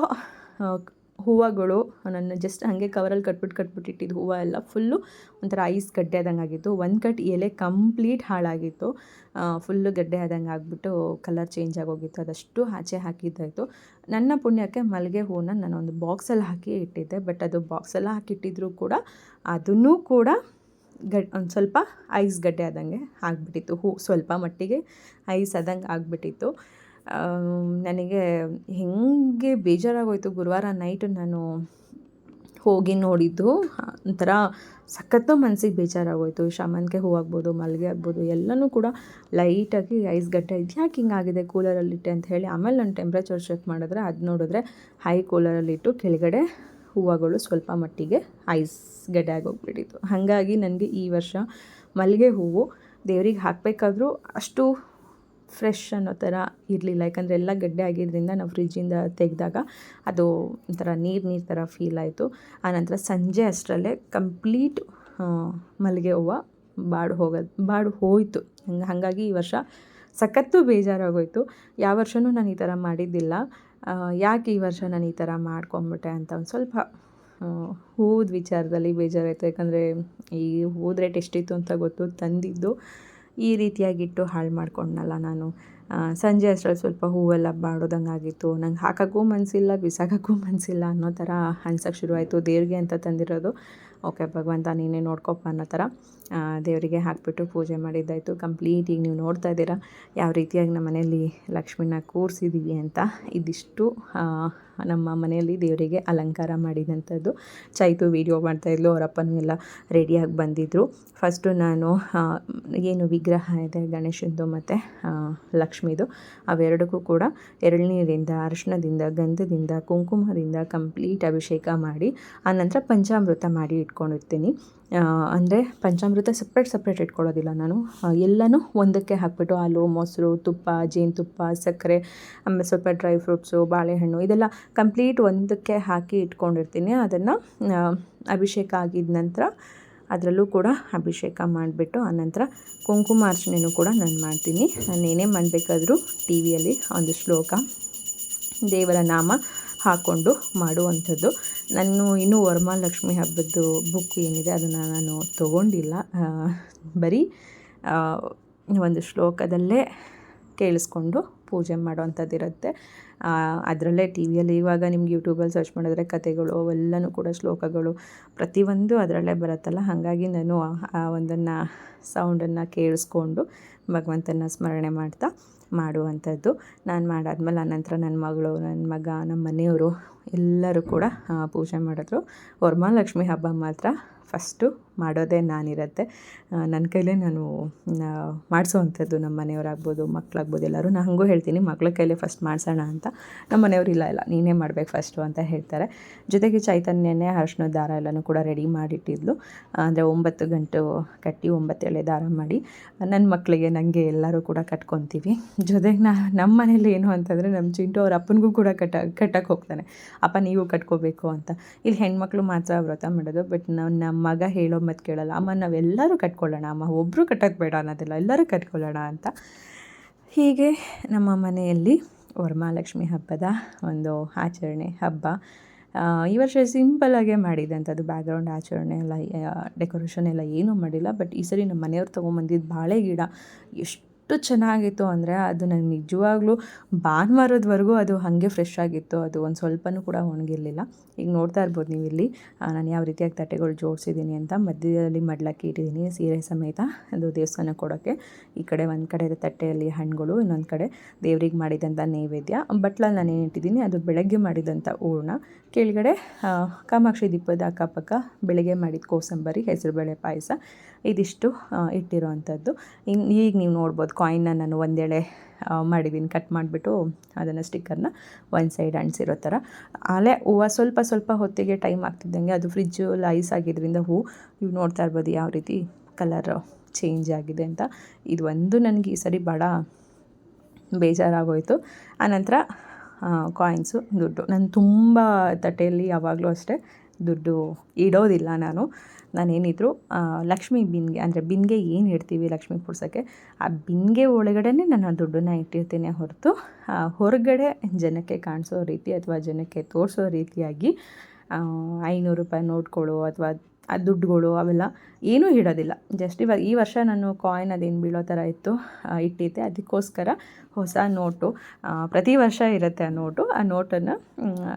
ಹೂವುಗಳು, ನನ್ನ ಜಸ್ಟ್ ಹಾಗೆ ಕವರಲ್ಲಿ ಕಟ್ಬಿಟ್ಟು ಕಟ್ಬಿಟ್ಟು ಇಟ್ಟಿದ್ದು ಹೂವು ಎಲ್ಲ ಫುಲ್ಲು ಒಂಥರ ಐಸ್ ಗಡ್ಡೆ ಆದಂಗೆ ಆಗಿತ್ತು ಒಂದು ಕಟ್ ಎಲೆ ಕಂಪ್ಲೀಟ್ ಹಾಳಾಗಿತ್ತು. ಫುಲ್ಲು ಗಡ್ಡೆ ಆದಂಗೆ ಆಗಿಬಿಟ್ಟು ಕಲರ್ ಚೇಂಜ್ ಆಗೋಗಿತ್ತು. ಅದಷ್ಟು ಆಚೆ ಹಾಕಿದ್ದಾಯಿತು. ನನ್ನ ಪುಣ್ಯಕ್ಕೆ ಮಲ್ಲಿಗೆ ಹೂವನ್ನ ನಾನು ಒಂದು ಬಾಕ್ಸಲ್ಲಿ ಹಾಕಿ ಇಟ್ಟಿದ್ದೆ. ಬಟ್ ಅದು ಬಾಕ್ಸೆಲ್ಲ ಹಾಕಿಟ್ಟಿದ್ರು ಕೂಡ ಅದನ್ನೂ ಕೂಡ ಗಡ್, ಒಂದು ಸ್ವಲ್ಪ ಐಸ್ ಗಡ್ಡೆ ಆದಂಗೆ ಆಗಿಬಿಟ್ಟಿತ್ತು. ಹೂ, ಸ್ವಲ್ಪ ಮಟ್ಟಿಗೆ ಐಸ್ ಆದಂಗೆ ಆಗಿಬಿಟ್ಟಿತ್ತು. ನನಗೆ ಹೇಗೆ ಬೇಜಾರಾಗೋಯಿತು ಗುರುವಾರ ನೈಟ್ ನಾನು ಹೋಗಿ ನೋಡಿದ್ದು, ಒಂಥರ ಸಖತ್ತು ಮನಸ್ಸಿಗೆ ಬೇಜಾರಾಗೋಯಿತು. ಶಾಮಂತಿಗೆ ಹೂ ಆಗ್ಬೋದು, ಮಲ್ಲಿಗೆ ಆಗ್ಬೋದು, ಎಲ್ಲನೂ ಕೂಡ ಲೈಟಾಗಿ ಐಸ್ ಗಡ್ಡೆ ಇದು ಯಾಕೆ ಹಿಂಗಾಗಿದೆ ಕೂಲರಲ್ಲಿಟ್ಟೆ ಅಂತ ಹೇಳಿ ಆಮೇಲೆ ನಾನು ಟೆಂಪ್ರೇಚರ್ ಚೆಕ್ ಮಾಡಿದ್ರೆ ಅದು ನೋಡಿದ್ರೆ ಹೈ ಕೂಲರಲ್ಲಿಟ್ಟು ಕೆಳಗಡೆ ಹೂವುಗಳು ಸ್ವಲ್ಪ ಮಟ್ಟಿಗೆ ಐಸ್ ಗಡ್ಡೆ ಆಗೋಗ್ಬಿಟ್ಟಿತ್ತು. ಹಾಗಾಗಿ ನನಗೆ ಈ ವರ್ಷ ಮಲ್ಲಿಗೆ ಹೂವು ದೇವ್ರಿಗೆ ಹಾಕಬೇಕಾದ್ರೂ ಅಷ್ಟು ಫ್ರೆಶ್ ಅನ್ನೋ ಥರ ಇರಲಿಲ್ಲ ಯಾಕಂದರೆ ಎಲ್ಲ ಗಡ್ಡೆ ಆಗಿದ್ದರಿಂದ ನಾವು ಫ್ರಿಜ್ಜಿಂದ ತೆಗೆದಾಗ ಅದು ಒಂಥರ ನೀರು ನೀರು ಥರ ಫೀಲ್ ಆಯಿತು. ಆನಂತರ ಸಂಜೆ ಅಷ್ಟರಲ್ಲೇ ಕಂಪ್ಲೀಟ್ ಮಲ್ಲಿಗೆ ಹೂವು ಬಾಡು ಹೋಗೋದು ಬಾಡು ಹೋಯಿತು. ಹಂಗೆ, ಹಾಗಾಗಿ ಈ ವರ್ಷ ಸಖತ್ತು ಬೇಜಾರಾಗೋಯಿತು. ಯಾವ ವರ್ಷವೂ ನಾನು ಈ ಥರ ಮಾಡಿದ್ದಿಲ್ಲ. ಯಾಕೆ ಈ ವರ್ಷ ನಾನು ಈ ಥರ ಮಾಡ್ಕೊಂಬಿಟ್ಟೆ ಅಂತ ಒಂದು ಸ್ವಲ್ಪ ಹೂದ ವಿಚಾರದಲ್ಲಿ ಬೇಜಾರಾಯಿತು. ಯಾಕಂದರೆ ಈ ಹೂದ ರೇಟ್ ಎಷ್ಟಿತ್ತು ಅಂತ ಗೊತ್ತು ತಂದಿದ್ದು. ಈ ರೀತಿಯಾಗಿಟ್ಟು ಹಾಳು ಮಾಡ್ಕೊಂಡ್ನಲ್ಲ ನಾನು. ಸಂಜೆ ಅಷ್ಟರಲ್ಲಿ ಸ್ವಲ್ಪ ಹೂವೆಲ್ಲ ಬಾಡೋದಂಗೆ ಆಗಿತ್ತು ನಂಗೆ ಹಾಕೋಕ್ಕೂ ಮನಸ್ಸಿಲ್ಲ ಬಿಸಾಕೋಕ್ಕೂ ಮನಸ್ಸಿಲ್ಲ ಅನ್ನೋ ಥರ ಅನ್ಸೋಕ್ಕೆ ಶುರುವಾಯಿತು. ದೇವ್ರಿಗೆ ಅಂತ ತಂದಿರೋದು, ಓಕೆ ಭಗವಂತ ನೀನೇ ನೋಡ್ಕೊಪ್ಪ ಅನ್ನೋ ಥರ ದೇವರಿಗೆ ಹಾಕಿಬಿಟ್ಟು ಪೂಜೆ ಮಾಡಿದ್ದಾಯಿತು. ಕಂಪ್ಲೀಟ್ ಈಗ ನೀವು ನೋಡ್ತಾ ಇದ್ದೀರಾ, ಯಾವ ರೀತಿಯಾಗಿ ನಮ್ಮ ಮನೆಯಲ್ಲಿ ಲಕ್ಷ್ಮಿನ ಕೂರಿಸಿದ್ದೀವಿ ಅಂತ ಇದಿಷ್ಟು ನಮ್ಮ ಮನೆಯಲ್ಲಿ ದೇವರಿಗೆ ಅಲಂಕಾರ ಮಾಡಿದಂಥದ್ದು. ಚೈತು ವೀಡಿಯೋ ಮಾಡ್ತಾಯಿದ್ಲು ಅವರಪ್ಪನೂ ಎಲ್ಲ ರೆಡಿಯಾಗಿ ಬಂದಿದ್ದರು ಫಸ್ಟು ನಾನು ಏನು ವಿಗ್ರಹ ಇದೆ ಗಣೇಶಂದು ಮತ್ತು ಲಕ್ಷ್ಮಿದು. ಅವೆರಡಕ್ಕೂ ಕೂಡ ಎಳ್ನೀರಿಂದ ಅರಿಶಿಣದಿಂದ, ಗಂಧದಿಂದ, ಕುಂಕುಮದಿಂದ ಕಂಪ್ಲೀಟ್ ಅಭಿಷೇಕ ಮಾಡಿ, ಆನಂತರ ಪಂಚಾಮೃತ ಮಾಡಿ ಇಟ್ಕೊಂಡಿರ್ತೀನಿ. ಅಂದರೆ ಪಂಚಾಮೃತ ಸಪ್ರೇಟ್ ಸಪ್ರೇಟ್ ಇಟ್ಕೊಳ್ಳೋದಿಲ್ಲ ನಾನು. ಎಲ್ಲನೂ ಒಂದಕ್ಕೆ ಹಾಕ್ಬಿಟ್ಟು ಹಾಲು, ಮೊಸರು, ತುಪ್ಪ, ಜೇನುತುಪ್ಪ, ಸಕ್ಕರೆ, ಆಮೇಲೆ ಸ್ವಲ್ಪ ಡ್ರೈ ಫ್ರೂಟ್ಸು, ಬಾಳೆಹಣ್ಣು ಇದೆಲ್ಲ ಕಂಪ್ಲೀಟ್ ಒಂದಕ್ಕೆ ಹಾಕಿ ಇಟ್ಕೊಂಡಿರ್ತೀನಿ. ಅದನ್ನು ಅಭಿಷೇಕ ಆಗಿದ ನಂತರ ಅದರಲ್ಲೂ ಕೂಡ ಅಭಿಷೇಕ ಮಾಡಿಬಿಟ್ಟು ಆನಂತರ ಕುಂಕುಮಾರ್ಚನೆಯೂ ಕೂಡ ನಾನು ಮಾಡ್ತೀನಿ. ನಾನು ಏನೇ ಮಾಡಬೇಕಾದ್ರೂ ಟಿ ವಿಯಲ್ಲಿ ಒಂದು ಶ್ಲೋಕ, ದೇವರ ನಾಮ ಹಾಕ್ಕೊಂಡು ಮಾಡುವಂಥದ್ದು. ನಾನು ಇನ್ನೂ ವರಮಹಾಲಕ್ಷ್ಮಿ ಹಬ್ಬದ್ದು ಬುಕ್ ಏನಿದೆ ಅದನ್ನು ನಾನು ತೊಗೊಂಡಿಲ್ಲ. ಬರೀ ಒಂದು ಶ್ಲೋಕದಲ್ಲೇ ಕೇಳಿಸ್ಕೊಂಡು ಪೂಜೆ ಮಾಡೋವಂಥದ್ದಿರುತ್ತೆ. ಅದರಲ್ಲೇ ಟಿ ವಿಯಲ್ಲಿ ಇವಾಗ ನಿಮ್ಗೆ ಯೂಟ್ಯೂಬಲ್ಲಿ ಸರ್ಚ್ ಮಾಡಿದ್ರೆ ಕತೆಗಳು ಅವೆಲ್ಲನೂ ಕೂಡ ಶ್ಲೋಕಗಳು ಪ್ರತಿಯೊಂದು ಅದರಲ್ಲೇ ಬರುತ್ತಲ್ಲ? ಹಾಗಾಗಿ ನಾನು ಆ ಒಂದನ್ನು ಸೌಂಡನ್ನು ಕೇಳಿಸ್ಕೊಂಡು ಭಗವಂತನ ಸ್ಮರಣೆ ಮಾಡ್ತಾ ಮಾಡುವಂಥದ್ದು. ನಾನು ಮಾಡಾದ್ಮೇಲೆ ಆನಂತರ ನನ್ನ ಮಗಳು, ನನ್ನ ಮಗ, ನಮ್ಮ ಮನೆಯವರು ಎಲ್ಲರೂ ಕೂಡ ಪೂಜೆ ಮಾಡಿದ್ರು. ವರಮಹಾಲಕ್ಷ್ಮಿ ಹಬ್ಬ ಮಾತ್ರ ಫಸ್ಟು ಮಾಡೋದೇ ನಾನಿರುತ್ತೆ. ನನ್ನ ಕೈಲೇ ನಾನು ಮಾಡಿಸೋವಂಥದ್ದು ನಮ್ಮ ಮನೆಯವರಾಗ್ಬೋದು ಮಕ್ಕಳಾಗ್ಬೋದು ಎಲ್ಲರೂ. ನಾನು ಹಾಗೂ ಹೇಳ್ತೀನಿ, ಮಕ್ಳ ಕೈಲೇ ಫಸ್ಟ್ ಮಾಡಿಸೋಣ ಅಂತ. ನಮ್ಮ ಮನೆಯವ್ರು ಇಲ್ಲ ಇಲ್ಲ, ನೀನೇ ಮಾಡ್ಬೇಕು ಫಸ್ಟು ಅಂತ ಹೇಳ್ತಾರೆ. ಜೊತೆಗೆ ಚೈತನ್ಯನೇ ಅರಶಿನ ದಾರ ಎಲ್ಲನೂ ಕೂಡ ರೆಡಿ ಮಾಡಿಟ್ಟಿದ್ಲು. ಅಂದರೆ ಒಂಬತ್ತು ಗಂಟು ಕಟ್ಟಿ ಒಂಬತ್ತು ಎಳೆ ದಾರ ಮಾಡಿ ನನ್ನ ಮಕ್ಕಳಿಗೆ ನನಗೆ ಎಲ್ಲರೂ ಕೂಡ ಕಟ್ಕೊತೀವಿ. ಜೊತೆಗೆ ನಾ ನಮ್ಮ ಮನೇಲಿ ಏನು ಅಂತಂದರೆ ನಮ್ಮ ಚಿಂಟು ಅವ್ರ ಅಪ್ಪನಿಗೂ ಕೂಡ ಕಟ್ಟ, ಕಟ್ಟಕ್ಕೆ ಹೋಗ್ತಾನೆ. ಅಪ್ಪ, ನೀವು ಕಟ್ಕೋಬೇಕು ಅಂತ. ಇಲ್ಲಿ ಹೆಣ್ಮಕ್ಳು ಮಾತ್ರ ವ್ರತ ಮಾಡೋದು, ಬಟ್ ನಾವು ನಮ್ಮ ಮಗ ಹೇಳೋ ಮತ್ತು ಕೇಳಲ್ಲ. ಅಮ್ಮ, ನಾವೆಲ್ಲರೂ ಕಟ್ಕೊಳ್ಳೋಣ. ಅಮ್ಮ ಒಬ್ಬರು ಕಟ್ಟೋಕ್ಕೆ ಬೇಡ ಅನ್ನೋದಿಲ್ಲ. ಎಲ್ಲರೂ ಕಟ್ಕೊಳ್ಳೋಣ ಅಂತ. ಹೀಗೆ ನಮ್ಮ ಮನೆಯಲ್ಲಿ ವರಮಹಾಲಕ್ಷ್ಮಿ ಹಬ್ಬದ ಒಂದು ಆಚರಣೆ ಹಬ್ಬ. ಈ ವರ್ಷ ಸಿಂಪಲಾಗೇ ಮಾಡಿದ್ದಂಥದ್ದು ಬ್ಯಾಕ್ಗ್ರೌಂಡ್ ಆಚರಣೆ ಎಲ್ಲ ಡೆಕೋರೇಷನ್ ಎಲ್ಲ ಏನೂ ಮಾಡಿಲ್ಲ. ಬಟ್ ಈ ಸರಿ ನಮ್ಮ ಮನೆಯವ್ರು ತೊಗೊಂಬಂದಿದ್ದು ಬಾಳೆ ಗಿಡ ಎಷ್ಟು ಎಷ್ಟು ಚೆನ್ನಾಗಿತ್ತು ಅಂದರೆ ಅದು ನಂಗೆ ನಿಜವಾಗ್ಲೂ ಭಾನುವಾರದವರೆಗೂ ಅದು ಹಾಗೆ ಫ್ರೆಶ್ ಆಗಿತ್ತು. ಅದು ಒಂದು ಸ್ವಲ್ಪನೂ ಕೂಡ ಒಣಗಿರಲಿಲ್ಲ. ಈಗ ನೋಡ್ತಾ ಇರ್ಬೋದು ನೀವು ಇಲ್ಲಿ. ನಾನು ಯಾವ ರೀತಿಯಾಗಿ ತಟ್ಟೆಗಳು ಜೋಡಿಸಿದ್ದೀನಿ ಅಂತ ಮಧ್ಯದಲ್ಲಿ ಮಡ್ಲಕ್ಕಿ ಇಟ್ಟಿದ್ದೀನಿ ಸೀರೆ ಸಮೇತ. ಅದು ದೇವಸ್ಥಾನ ಕೊಡೋಕ್ಕೆ ಈ ಕಡೆ ಒಂದು ಕಡೆ ತಟ್ಟೆಯಲ್ಲಿ ಹಣ್ಣುಗಳು, ಇನ್ನೊಂದು ಕಡೆ ದೇವ್ರಿಗೆ ಮಾಡಿದಂಥ ನೈವೇದ್ಯ. ಬಟ್ಲಲ್ಲಿ ನಾನು ಏನು ಇಟ್ಟಿದ್ದೀನಿ ಅದು ಬೆಳಗ್ಗೆ ಮಾಡಿದಂಥ ಹೂರ್ಣ. ಕೆಳಗಡೆ ಕಾಮಾಕ್ಷಿ ದೀಪದ ಅಕ್ಕಪಕ್ಕ ಬೆಳಗ್ಗೆ ಮಾಡಿದ ಕೋಸಂಬರಿ, ಹೆಸರುಬೇಳೆ ಪಾಯಸ. ಇದಿಷ್ಟು ಇಟ್ಟಿರೋ ಅಂಥದ್ದು ಈಗ ನೀವು ನೋಡ್ಬೋದು ಕಾಯಿನ್ನ ನಾನು ಒಂದೇಳೆ ಮಾಡಿದ್ದೀನಿ ಕಟ್ ಮಾಡಿಬಿಟ್ಟು ಅದನ್ನು ಸ್ಟಿಕ್ಕರ್ನ ಒಂದು ಸೈಡ್ ಅಂಟಿಸಿರೋ ಥರ ಆಲೆ ಹೂವು ಸ್ವಲ್ಪ ಸ್ವಲ್ಪ ಹೊತ್ತಿಗೆ ಟೈಮ್ ಆಗ್ತಿದ್ದಂಗೆ ಅದು ಫ್ರಿಜ್ಜು ಲೈಸ್ ಆಗಿದ್ದರಿಂದ ಹೂವು ನೀವು ನೋಡ್ತಾ ಇರ್ಬೋದು ಯಾವ ರೀತಿ ಕಲರ್ ಚೇಂಜ್ ಆಗಿದೆ ಅಂತ. ಇದು ಒಂದು ನನಗೆ ಈ ಸರಿ ಭಾಳ ಬೇಜಾರಾಗೋಯಿತು. ಆನಂತರ ಕಾಯಿನ್ಸು ದುಡ್ಡು. ನಾನು ತುಂಬ ತಟ್ಟೆಯಲ್ಲಿ ಯಾವಾಗಲೂ ಅಷ್ಟೇ ದುಡ್ಡು ಇಡೋದಿಲ್ಲ ನಾನು. ನಾನೇನಿದ್ರು ಲಕ್ಷ್ಮಿ ಬಿನ್ಗೆ, ಅಂದರೆ ಬಿನ್ಗೆ ಏನು ಇಡ್ತೀವಿ ಲಕ್ಷ್ಮಿ ಕೂರ್ಸೋಕ್ಕೆ ಆ ಬಿನ್ಗೆ ಒಳಗಡೆ ನಾನು ದುಡ್ಡನ್ನು ಇಟ್ಟಿರ್ತೀನಿ ಹೊರತು ಹೊರಗಡೆ ಜನಕ್ಕೆ ಕಾಣಿಸೋ ರೀತಿ ಅಥವಾ ಜನಕ್ಕೆ ತೋರಿಸೋ ರೀತಿಯಾಗಿ ಐನೂರು ರೂಪಾಯಿ ನೋಟ್ಗಳು ಅಥವಾ ಆ ದುಡ್ಡುಗಳು ಅವೆಲ್ಲ ಏನೂ ಇಡೋದಿಲ್ಲ. ಜಸ್ಟ್ ಇವಾಗ ಈ ವರ್ಷ ನಾನು ಕಾಯಿನ್ ಅದೇನು ಬೀಳೋ ಥರ ಇತ್ತು ಇಟ್ಟಿದ್ದೆ. ಅದಕ್ಕೋಸ್ಕರ ಹೊಸ ನೋಟು ಪ್ರತಿ ವರ್ಷ ಇರುತ್ತೆ ಆ ನೋಟು ಆ ನೋಟನ್ನು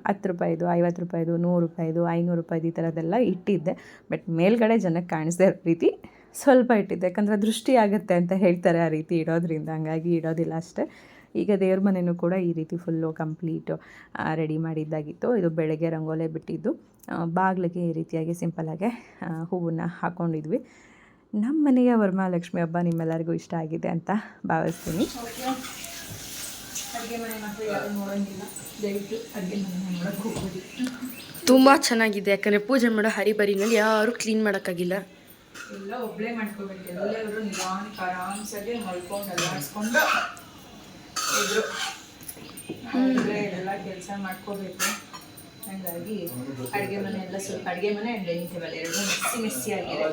ಹತ್ತು ರೂಪಾಯಿದು, ಐವತ್ತು ರೂಪಾಯಿದು, ನೂರು ರೂಪಾಯಿದು, ಐನೂರು ರೂಪಾಯಿದು ಈ ಥರದ್ದೆಲ್ಲ ಇಟ್ಟಿದ್ದೆ. ಬಟ್ ಮೇಲ್ಗಡೆ ಜನಕ್ಕೆ ಕಾಣಿಸ್ದೇ ರೀತಿ ಸ್ವಲ್ಪ ಇಟ್ಟಿದ್ದೆ. ಯಾಕಂದರೆ ದೃಷ್ಟಿ ಆಗುತ್ತೆ ಅಂತ ಹೇಳ್ತಾರೆ ಆ ರೀತಿ ಇಡೋದ್ರಿಂದ. ಹಂಗಾಗಿ ಇಡೋದಿಲ್ಲ ಅಷ್ಟೇ. ಈಗ ದೇವ್ರ ಮನೆಯೂ ಕೂಡ ಈ ರೀತಿ ಫುಲ್ಲು ಕಂಪ್ಲೀಟು ರೆಡಿ ಮಾಡಿದ್ದಾಗಿತ್ತು. ಇದು ಬೆಳಗ್ಗೆ ರಂಗೋಲೆ ಬಿಟ್ಟಿದ್ದು. ಬಾಗಿಲಿಗೆ ಈ ರೀತಿಯಾಗಿ ಸಿಂಪಲಾಗೆ ಹೂವನ್ನ ಹಾಕ್ಕೊಂಡಿದ್ವಿ ನಮ್ಮ ಮನೆಯ ವರಮಹಾಲಕ್ಷ್ಮಿ ಹಬ್ಬ ನಿಮ್ಮೆಲ್ಲರಿಗೂ ಇಷ್ಟ ಆಗಿದೆ ಅಂತ ಭಾವಿಸ್ತೀನಿ. ತುಂಬ ಚೆನ್ನಾಗಿದೆ. ಯಾಕಂದರೆ ಪೂಜೆ ಮಾಡೋ ಹರಿಬರಿನಲ್ಲಿ ಯಾರೂ ಕ್ಲೀನ್ ಮಾಡೋಕ್ಕಾಗಿಲ್ಲ. ಎಲ್ಲ ಒಬ್ಬಳೇ ಮಾಡ್ಕೋಬೇಕು ಎಲ್ಲರೂ ನಿಧಾನಕ್ಕೆ ಆರಾಮ್ಸಾಗೆ ಮಲ್ಕೊಂಡು ಅಲ್ಲಾಡಿಸ್ಕೊಂಡು ಇದ್ರು. ಎಲ್ಲ ಕೆಲಸ ಮಾಡ್ಕೋಬೇಕು. ಹಾಗಾಗಿ ಅಡುಗೆ ಮನೆ ಎಲ್ಲ ಸ್ವಲ್ಪ ಅಡುಗೆ ಮನೆ ಆ್ಯಂಡ್ ಡೈನಿಂಗ್ ಟೇಬಲ್ ಎರಡು ಮಿಸ್ಸಿ ಮಿಕ್ಸಿ ಆಗಿದೆ.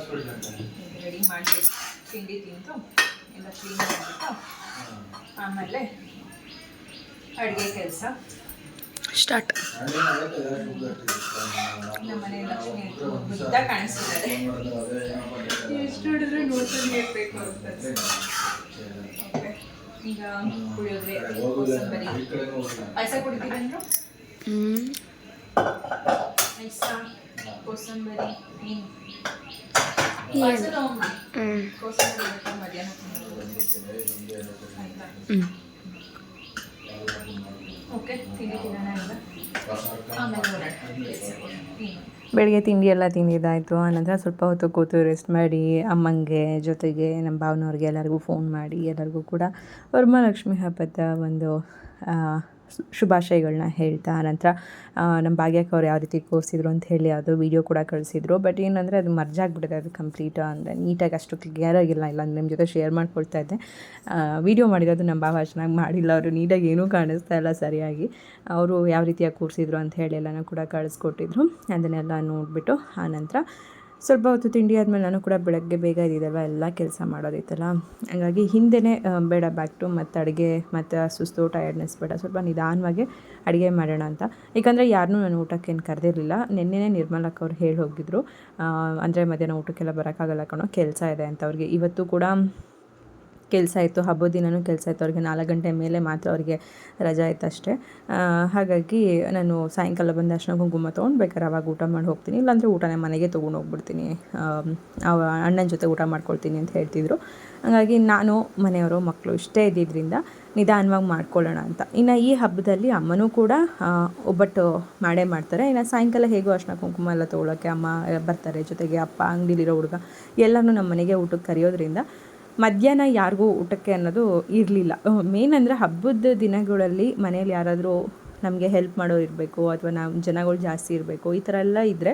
ರೆಡಿ ಮಾಡಬೇಕು. ತಿಂಡಿ ತಿಂದು ಎಲ್ಲ ಕ್ಲೀನ್ ಮಾಡಿಬಿಟ್ಟು ಆಮೇಲೆ ಅಡುಗೆ ಕೆಲಸ. ಸ್ಟಾರ್ಟ್ ನಮ್ಮ ಮನೆ ಲಕ್ಷ್ಮಿ ಮುದ್ದ ಕಾಣಿಸ್ತಿದ್ದಾರೆ. ಎಷ್ಟು ಹಿಡಿದ್ರೆ ನೋಡ್ತಾನೆ ಇರಬೇಕು ಅಂತ. ಈಗ ಕುಡಿಯೋದ್ರೆ ಕೋಸಂಬರಿ ಪಾಯಸ ಕುಡಿತೀರಂದ್ರು ಪಾಯಸ ಕೋಸಂಬರಿ ಪಾಯಸ ಕೋಸಂಬರಿ ಮಧ್ಯಾಹ್ನ ಓಕೆ ತಿಂಡಿ ತಿನ್ನೋಣ ಈಗ. ಬೆಳಗ್ಗೆ ತಿಂಡಿ ಎಲ್ಲ ತಿಂದಿದ್ದಾಯಿತು. ಆನಂತರ ಸ್ವಲ್ಪ ಹೊತ್ತು ಕೂತು ರೆಸ್ಟ್ ಮಾಡಿ, ಅಮ್ಮಂಗೆ ಜೊತೆಗೆ ನಮ್ಮ ಭಾವನವ್ರಿಗೆ ಎಲ್ಲರಿಗೂ ಫೋನ್ ಮಾಡಿ, ಎಲ್ಲರಿಗೂ ಕೂಡ ವರಮಹಾಲಕ್ಷ್ಮಿ ಹಬ್ಬದ ಒಂದು ಶುಭಾಶಯಗಳನ್ನ ಹೇಳ್ತಾ ಆನಂತರ ನಮ್ಮ ಭಾಗ್ಯಕ್ಕೆ ಅವ್ರು ಯಾವ ರೀತಿ ಕೋರ್ಸಿದ್ರು ಅಂತ ಹೇಳಿ ಅದು ವೀಡಿಯೋ ಕೂಡ ಕಳಿಸಿದ್ರು. ಬಟ್ ಏನಂದರೆ ಅದು ಮರ್ಜಾಗ್ಬಿಡುತ್ತೆ ಅದು ಕಂಪ್ಲೀಟ್ ಅಂದರೆ ನೀಟಾಗಿ ಅಷ್ಟು ಕ್ಲಿಯರ್ ಆಗಿಲ್ಲ. ಇಲ್ಲ ನಿಮ್ಮ ಜೊತೆ ಶೇರ್ ಮಾಡ್ಕೊಳ್ತಾ ಇದ್ದೆ. ವೀಡಿಯೋ ಮಾಡಿರೋದು ನಮ್ಮ ಭಾವ ಚೆನ್ನಾಗಿ ಮಾಡಿಲ್ಲ. ಅವರು ನೀಟಾಗಿ ಏನೂ ಕಾಣಿಸ್ತಾ ಇಲ್ಲ ಸರಿಯಾಗಿ. ಅವರು ಯಾವ ರೀತಿಯಾಗಿ ಕೂರಿಸಿದ್ರು ಅಂತ ಹೇಳಿ ಎಲ್ಲನೂ ಕೂಡ ಕಳಿಸ್ಕೊಟ್ಟಿದ್ರು. ಅದನ್ನೆಲ್ಲ ನೋಡಿಬಿಟ್ಟು ಆನಂತರ ಸ್ವಲ್ಪ ಹೊತ್ತು ತಿಂಡಿ ಆದಮೇಲೆ ನಾನು ಕೂಡ ಬೆಳಗ್ಗೆ ಬೇಗ ಇದ್ದಿದ್ದಲ್ವ ಎಲ್ಲ ಕೆಲಸ ಮಾಡೋದಿತ್ತಲ್ಲ. ಹಾಗಾಗಿ ಹಿಂದೆನೇ ಬೇಡ ಬ್ಯಾಕ್ ಟು ಮತ್ತು ಅಡುಗೆ, ಮತ್ತು ಸುಸ್ತು ಟಯರ್ಡ್ನೆಸ್ ಬೇಡ, ಸ್ವಲ್ಪ ನಿಧಾನವಾಗಿ ಅಡುಗೆ ಮಾಡೋಣ ಅಂತ. ಏಕೆಂದರೆ ಯಾರನ್ನೂ ನಾನು ಊಟಕ್ಕೇನು ಕರೆದಿರಲಿಲ್ಲ. ನಿನ್ನೆನೇ ನಿರ್ಮಲಕ್ಕೆ ಅವ್ರು ಹೇಳಿ ಹೋಗಿದ್ರು. ಅಂದರೆ ಮಧ್ಯಾಹ್ನ ಊಟಕ್ಕೆಲ್ಲ ಬರೋಕ್ಕಾಗಲ್ಲ ಕಣೋ, ಕೆಲಸ ಇದೆ ಅಂತ ಅವ್ರಿಗೆ. ಇವತ್ತು ಕೂಡ ಕೆಲಸ ಇತ್ತು ಹಬ್ಬದ ದಿನವೂ ಕೆಲಸ ಇತ್ತು ಅವ್ರಿಗೆ ನಾಲ್ಕು ಗಂಟೆ ಮೇಲೆ ಮಾತ್ರ ಅವರಿಗೆ ರಜಾ ಇತ್ತು ಅಷ್ಟೇ. ಹಾಗಾಗಿ ನಾನು ಸಾಯಂಕಾಲ ಬಂದ ಅಷ್ಟು ಕುಂಕುಮ ತೊಗೊಂಡು ಬೇಕಾದ್ರೆ ಅವಾಗ ಊಟ ಮಾಡಿ ಹೋಗ್ತೀನಿ. ಇಲ್ಲಾಂದರೆ ಊಟನೇ ಮನೆಗೆ ತೊಗೊಂಡು ಹೋಗ್ಬಿಡ್ತೀನಿ. ಅವ ಅಣ್ಣನ ಜೊತೆ ಊಟ ಮಾಡ್ಕೊಳ್ತೀನಿ ಅಂತ ಹೇಳ್ತಿದ್ರು. ಹಾಗಾಗಿ ನಾನು, ಮನೆಯವರು, ಮಕ್ಕಳು ಇಷ್ಟೇ ಇದ್ದಿದ್ದರಿಂದ ನಿಧಾನವಾಗಿ ಮಾಡ್ಕೊಳ್ಳೋಣ ಅಂತ. ಇನ್ನು ಈ ಹಬ್ಬದಲ್ಲಿ ಅಮ್ಮನೂ ಕೂಡ ಒಬ್ಬಟ್ಟು ಮಾಡೇ ಮಾಡ್ತಾರೆ. ಇನ್ನು ಸಾಯಂಕಾಲ ಹೇಗೋ ಅರ್ಶಿನ ಕುಂಕುಮ ಎಲ್ಲ ತೊಗೊಳಕ್ಕೆ ಅಮ್ಮ ಬರ್ತಾರೆ. ಜೊತೆಗೆ ಅಪ್ಪ, ಅಂಗಡಿಲಿರೋ ಹುಡುಗ ಎಲ್ಲರೂ ನಮ್ಮ ಮನೆಗೆ ಊಟಕ್ಕೆ ಕರೆಯೋದ್ರಿಂದ ಮಧ್ಯಾಹ್ನ ಯಾರಿಗೂ ಊಟಕ್ಕೆ ಅನ್ನೋದು ಇರಲಿಲ್ಲ. ಮೇನ್ ಅಂದರೆ ಹಬ್ಬದ ದಿನಗಳಲ್ಲಿ ಮನೇಲಿ ಯಾರಾದರೂ ನಮಗೆ ಹೆಲ್ಪ್ ಮಾಡೋರು ಇರಬೇಕು ಅಥವಾ ನಾವು ಜನಗಳು ಜಾಸ್ತಿ ಇರಬೇಕು, ಈ ಥರ ಎಲ್ಲ ಇದ್ದರೆ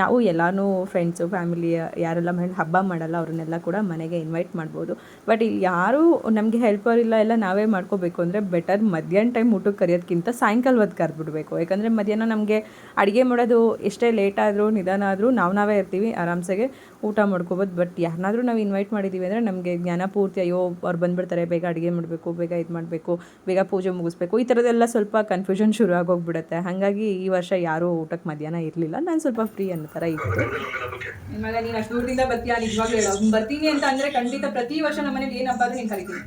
ನಾವು ಎಲ್ಲನೂ ಫ್ರೆಂಡ್ಸು ಫ್ಯಾಮಿಲಿ ಯಾರೆಲ್ಲ ಹಬ್ಬ ಮಾಡಲ್ಲ, ಅವ್ರನ್ನೆಲ್ಲ ಕೂಡ ಮನೆಗೆ ಇನ್ವೈಟ್ ಮಾಡ್ಬೋದು. ಬಟ್ ಇಲ್ಲಿ ಯಾರೂ ನಮಗೆ ಹೆಲ್ಪರ್ ಇಲ್ಲ, ಎಲ್ಲ ನಾವೇ ಮಾಡ್ಕೋಬೇಕು. ಅಂದರೆ ಬೆಟರ್ ಮಧ್ಯಾಹ್ನ ಟೈಮ್ ಊಟಕ್ಕೆ ಕರೆಯೋದಕ್ಕಿಂತ ಸಾಯಂಕಾಲ ಹೊತ್ತು ಕರೆದ್ಬಿಡ್ಬೇಕು. ಯಾಕಂದರೆ ಮಧ್ಯಾಹ್ನ ನಮಗೆ ಅಡುಗೆ ಮಾಡೋದು ಎಷ್ಟೇ ಲೇಟ್ ಆದರೂ, ನಿಧಾನ ಆದರೂ ನಾವು ನಾವೇ ಇರ್ತೀವಿ, ಆರಾಮ್ಸೆಗೆ ಊಟ ಮಾಡ್ಕೋಬೋದು. ಬಟ್ ಯಾರನ್ನಾದರೂ ನಾವು ಇನ್ವೈಟ್ ಮಾಡಿದ್ದೀವಿ ಅಂದರೆ ನಮಗೆ ಜ್ಞಾನ ಪೂರ್ತಿ, ಅಯ್ಯೋ, ಅವ್ರು ಬಂದುಬಿಡ್ತಾರೆ, ಬೇಗ ಅಡುಗೆ ಮಾಡಬೇಕು, ಬೇಗ ಇದು ಮಾಡಬೇಕು, ಬೇಗ ಪೂಜೆ ಮುಗಿಸ್ಬೇಕು, ಈ ಥರದ್ದೆಲ್ಲ ಸ್ವಲ್ಪ ಕನ್ಫ್ಯೂಷನ್ ಶುರು ಆಗೋಗ್ಬಿಡುತ್ತೆ. ಹಾಗಾಗಿ ಈ ವರ್ಷ ಯಾರೂ ಊಟಕ್ಕೆ ಮಧ್ಯಾಹ್ನ ಇರಲಿಲ್ಲ. ನಾನು ಸ್ವಲ್ಪ ಫ್ರೀ ಅನ್ನೋ ಥರ ಇತ್ತು. ಮಗ ನೀನು ಅಷ್ಟು ದೂರದಿಂದ ಬರ್ತೀಯಾ ನಿಜವಾಗ್ಲೂ ಹೇಳು. ಬರ್ತೀನಿ ಅಂತ ಅಂದ್ರೆ ಖಂಡಿತ ಪ್ರತಿ ವರ್ಷ ನಮ್ಮ ಮನೇಲಿ ಏನು ಹಬ್ಬ ಆದ್ರೂ ನೀನು ಕರಿತೀನಿ.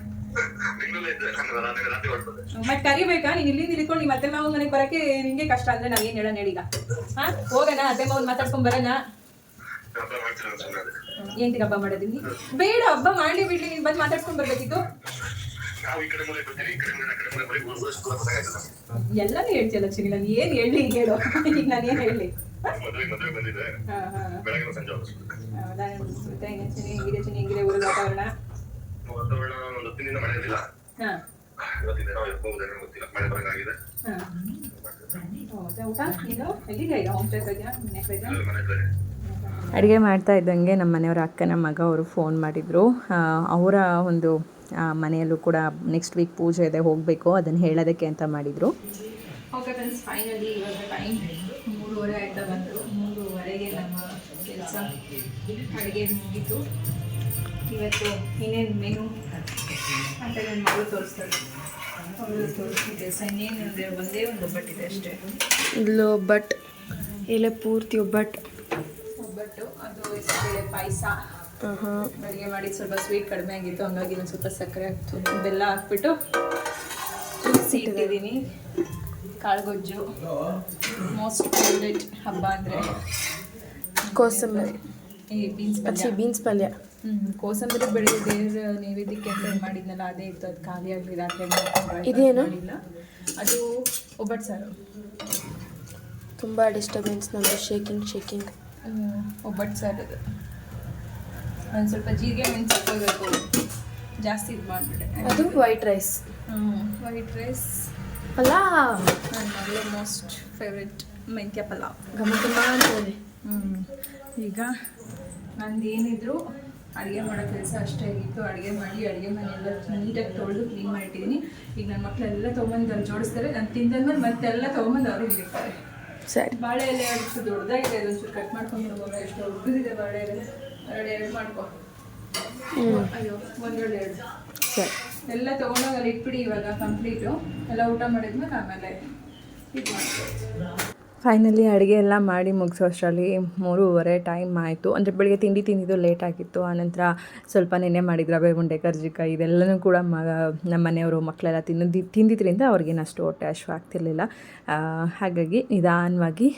ಮತ್ತೆ ಕರಿಬೇಕಾ? ನೀನು ಇಲ್ಲಿ ಇಳ್ಕೊಂಡು ನಿಮ್ಮ ಮತ್ತೆ ಮಾವನ ಮನೆಗೆ ಬರಕ್ಕೆ ನಿಂಗೆ ಕಷ್ಟ ಅಂದ್ರೆ ಏನು ಹೇಳೋಣ ಹೇಳೀಗ ಹಾ? ಹೋಗೋಣ ಅತ್ತೆ ಮಾವನ್ ಮಾತಾಡ್ಕೊಂಡು ಬರೋಣ. ಏಂತಿಗೆ ಹಬ್ಬ ಮಾಡಿದೀನಿ ಬೇಡ ಹಬ್ಬ ಮಾಡಿ ಬಿಡ್ಲಿ ನೀನು ಬಂದು ಮಾತಾಡ್ಕೊಂಡ್ ಬರ್ಬೇಕಿತ್ತು. ಎಲ್ಲಾನು ಹೇಳ್ತಿಯಲ್ಲ ಲಕ್ಷ್ಮಿ ನಾನು ಏನ್ ಹೇಳಿ ಹೇಳು. ಈಗ ನಾನು ಏನು ಹೇಳಿ ಹೆಂಗಿದೆ ವಾತಾವರಣ ಅಡುಗೆ ಮಾಡ್ತಾ ಇದ್ದಂಗೆ ನಮ್ಮ ಮನೆಯವರ ಅಕ್ಕನ ಮಗ ಅವರು ಫೋನ್ ಮಾಡಿದರು. ಅವರ ಒಂದು ಮನೆಯಲ್ಲೂ ಕೂಡ ನೆಕ್ಸ್ಟ್ ವೀಕ್ ಪೂಜೆ ಇದೆ ಹೋಗಬೇಕು ಅದನ್ನು ಹೇಳೋದಕ್ಕೆ ಅಂತ ಮಾಡಿದರು. ಓಕೆ ಫ್ರೆಂಡ್ಸ್ ಫೈನಲಿ ಇವಾಗ ಟೈಮ್ ಮೂರುವರೆ ಆಯ್ತಾ ಬಂದರು ಮೂರುವರೆಗೆ ನಮ್ಮ ಕೆಲಸ ಅಡುಗೆ ಮುಗೀತು. ಇವತ್ತು ಇನ್ನೇನು ಮೆನು ಅಂತ ನನ್ನ ಮಗಳು ತೋರಿಸ್ತಾಳೆ. ಅವಳು ತೋರಿಸ್ತಿದ್ದೆ ಸೊ ಇನ್ನೇನು ಅಂದರೆ ಒಂದೇ ಒಂದು ಒಬ್ಬಟ್ಟಿದೆ ಅಷ್ಟೇ. ಇಲ್ಲೂ ಒಬ್ಬಟ್ಟು ಎಲೆ ಪೂರ್ತಿ ಒಬ್ಬಟ್ಟು ಒಬ್ಬಟ್ಟು ಅದು ಬೇಳೆ ಪಾಯಸ. ಅಡುಗೆ ಮಾಡಿ ಸ್ವಲ್ಪ ಸ್ವೀಟ್ ಕಡಿಮೆ ಆಗಿತ್ತು. ಹಂಗಾಗಿ ಒಂದು ಸ್ವಲ್ಪ ಸಕ್ಕರೆ ಹಾಕ್ತು. ಬೆಲ್ಲ ಹಾಕ್ಬಿಟ್ಟು ಕುದಿಸಿ ಇಟ್ಟಿದ್ದೀನಿ ಕಾಳುಗೊಜ್ಜು. ಮೋಸ್ಟ್ ಫೇವ್ರೇಟ್ ಹಬ್ಬ ಅಂದರೆ ಕೋಸಂಬರಿ. ಈ ಬೀನ್ಸ್ ಅಚ್ಚಿ ಪಲ್ಯ ಬೀನ್ಸ್ ಪಲ್ಯ. ಹ್ಞೂ ಕೋಸಂಬರಿ ಬೆಳಿಗ್ಗೆ ದೇವ್ರ ನೈವೇದ್ಯಕ್ಕೆ ಅಂತ ಏನು ಮಾಡಿದ್ನಲ್ಲ ಅದೇ ಇತ್ತು ಅದು ಖಾಲಿ ಆಗಲಿ ರಾತ್ರಿ ಇದೇನು? ಅದು ಒಬ್ಬಟ್ಟು ಸಾರು. ತುಂಬ ಡಿಸ್ಟರ್ಬೆನ್ಸ್ ನಮ್ಮದು ಶೇಕಿಂಗ್ ಶೇಕಿಂಗ್ ಒಬ್ಬಟ್ಟು ಸಾರು ಅದು. ಒಂದು ಸ್ವಲ್ಪ ಜೀರಿಗೆ ಮೆಣಸು ಹಾಕೋಬೇಕು ಜಾಸ್ತಿ ಇದು ಮಾಡಿಬಿಟ್ಟೆ. ಅದು ವೈಟ್ ರೈಸ್ ಹ್ಞೂ ವೈಟ್ ರೈಸ್ ಅಲ್ಲ ನನ್ನ ಮಗಳು ಮೋಸ್ಟ್ ಫೇವ್ರೆಟ್ ಮೆಂತ್ಯ ಪಲಾವ್. ಘಮ ಘಮ ಅಂತೇಳಿ. ಹ್ಞೂ ಈಗ ನಂದು ಏನಿದ್ರು ಅಡುಗೆ ಮಾಡೋ ಕೆಲಸ ಅಷ್ಟೇ ಆಗಿತ್ತು. ಅಡುಗೆ ಮಾಡಿ ಅಡುಗೆ ಮನೆಯೆಲ್ಲ ನೀಟಾಗಿ ತೊಳೆದು ಕ್ಲೀನ್ ಮಾಡಿಟ್ಟಿದ್ದೀನಿ ಈಗ ನನ್ನ ಮಕ್ಕಳೆಲ್ಲ ತೊಗೊಂಬಂದು ಅಲ್ಲಿ ಜೋಡಿಸ್ತಾರೆ. ನಾನು ತಿಂದಾದ್ಮೇಲೆ ಮತ್ತೆಲ್ಲ ತೊಗೊಂಬಂದು ಅವರು ಇಟ್ಟಿರ್ತಾರೆ ಸರಿ. ಬಾಳೆ ಎಲೆ ಅಷ್ಟು ದೊಡ್ಡದಾಗಿದೆ ಅದೊಂಚೂರು ಕಟ್ ಮಾಡ್ಕೊಂಡು ಹೋಗೋಣ ಎಷ್ಟು ಉದ್ದಿದೆ ಬಾಳೆ ಎಲೆ. ಎರಡು ಎರಡು ಮಾಡ್ಕೊ. ಅಯ್ಯೋ ಒಂದೆರಡು ಎರಡು. ಸರಿ. ಎಲ್ಲ ತಗೊಂಡೋಗ ಅಲ್ಲಿ ಇಟ್ಬಿಡಿ ಇವಾಗ ಕಂಪ್ಲೀಟು ಎಲ್ಲ ಊಟ ಮಾಡಿದ್ಮೇಲೆ ಆಮೇಲೆ ಇದು ಫೈನಲಿ ಅಡುಗೆ ಎಲ್ಲ ಮಾಡಿ ಮುಗಿಸೋ ಅಷ್ಟರಲ್ಲಿ ಮೂರುವರೆ ಟೈಮ್ ಆಯಿತು. ಅಂದರೆ ಬೆಳಿಗ್ಗೆ ತಿಂಡಿ ತಿಂದಿದ್ದು ಲೇಟ್ ಆಗಿತ್ತು. ಆನಂತರ ಸ್ವಲ್ಪ ನೆನೆ ಮಾಡಿದ್ರು ಉಂಡೆ, ಕರ್ಜಿಕಾಯಿ ಇದೆಲ್ಲನೂ ಕೂಡ ಮ, ನಮ್ಮ ಮನೆಯವರು ಮಕ್ಕಳೆಲ್ಲ ತಿನ್ನೋದು ತಿಂದಿದ್ದರಿಂದ ಅವ್ರಿಗೇನು ಅಷ್ಟು ಹೊಟ್ಟೆ ಅಶ್ವ ಆಗ್ತಿರ್ಲಿಲ್ಲ. ಹಾಗಾಗಿ ನಿಧಾನವಾಗಿ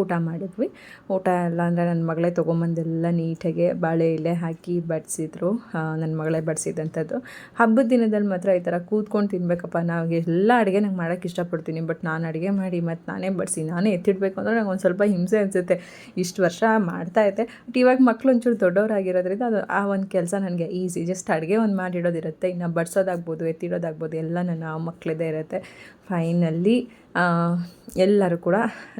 ಊಟ ಮಾಡಿದ್ವಿ. ಊಟ ಎಲ್ಲ ಅಂದರೆ ನನ್ನ ಮಗಳೇ ತೊಗೊಂಬಂದೆಲ್ಲ ನೀಟಾಗಿ ಬಾಳೆ ಎಲೆ ಹಾಕಿ ಬಡಿಸಿದ್ರು. ನನ್ನ ಮಗಳೇ ಬಡಿಸಿದಂಥದ್ದು. ಹಬ್ಬದ ದಿನದಲ್ಲಿ ಮಾತ್ರ ಈ ಥರ ಕೂತ್ಕೊಂಡು ತಿನ್ಬೇಕಪ್ಪ. ನಾವು ಎಲ್ಲ ಅಡುಗೆ ನಂಗೆ ಮಾಡೋಕ್ಕೆ ಇಷ್ಟಪಡ್ತೀನಿ. ಬಟ್ ನಾನು ಅಡುಗೆ ಮಾಡಿ ಮತ್ತು ನಾನೇ ಬಡಿಸಿ, ನಾನೇ ಎತ್ತಿಡಬೇಕು ಅಂದರೆ ನಂಗೆ ಒಂದು ಸ್ವಲ್ಪ ಹಿಂಸೆ ಅನಿಸುತ್ತೆ. ಇಷ್ಟು ವರ್ಷ ಮಾಡ್ತಾ ಇದ್ದೆ. ಬಟ್ ಇವಾಗ ಮಕ್ಕಳು ಒಂಚೂರು ದೊಡ್ಡವರಾಗಿರೋದ್ರಿಂದ ಅದು ಆ ಒಂದು ಕೆಲಸ ನನಗೆ ಈಸಿ. ಜಸ್ಟ್ ಅಡುಗೆ ಒಂದು ಮಾಡಿಡೋದಿರುತ್ತೆ. ಇನ್ನು ಬಡಿಸೋದಾಗ್ಬೋದು, ಎತ್ತಿಡೋದಾಗ್ಬೋದು, ಎಲ್ಲ ನನ್ನ ಮಕ್ಕಳದೇ ಇರುತ್ತೆ. ಫೈನಲ್ಲಿ ಎಲ್ಲರೂ ಕೂಡ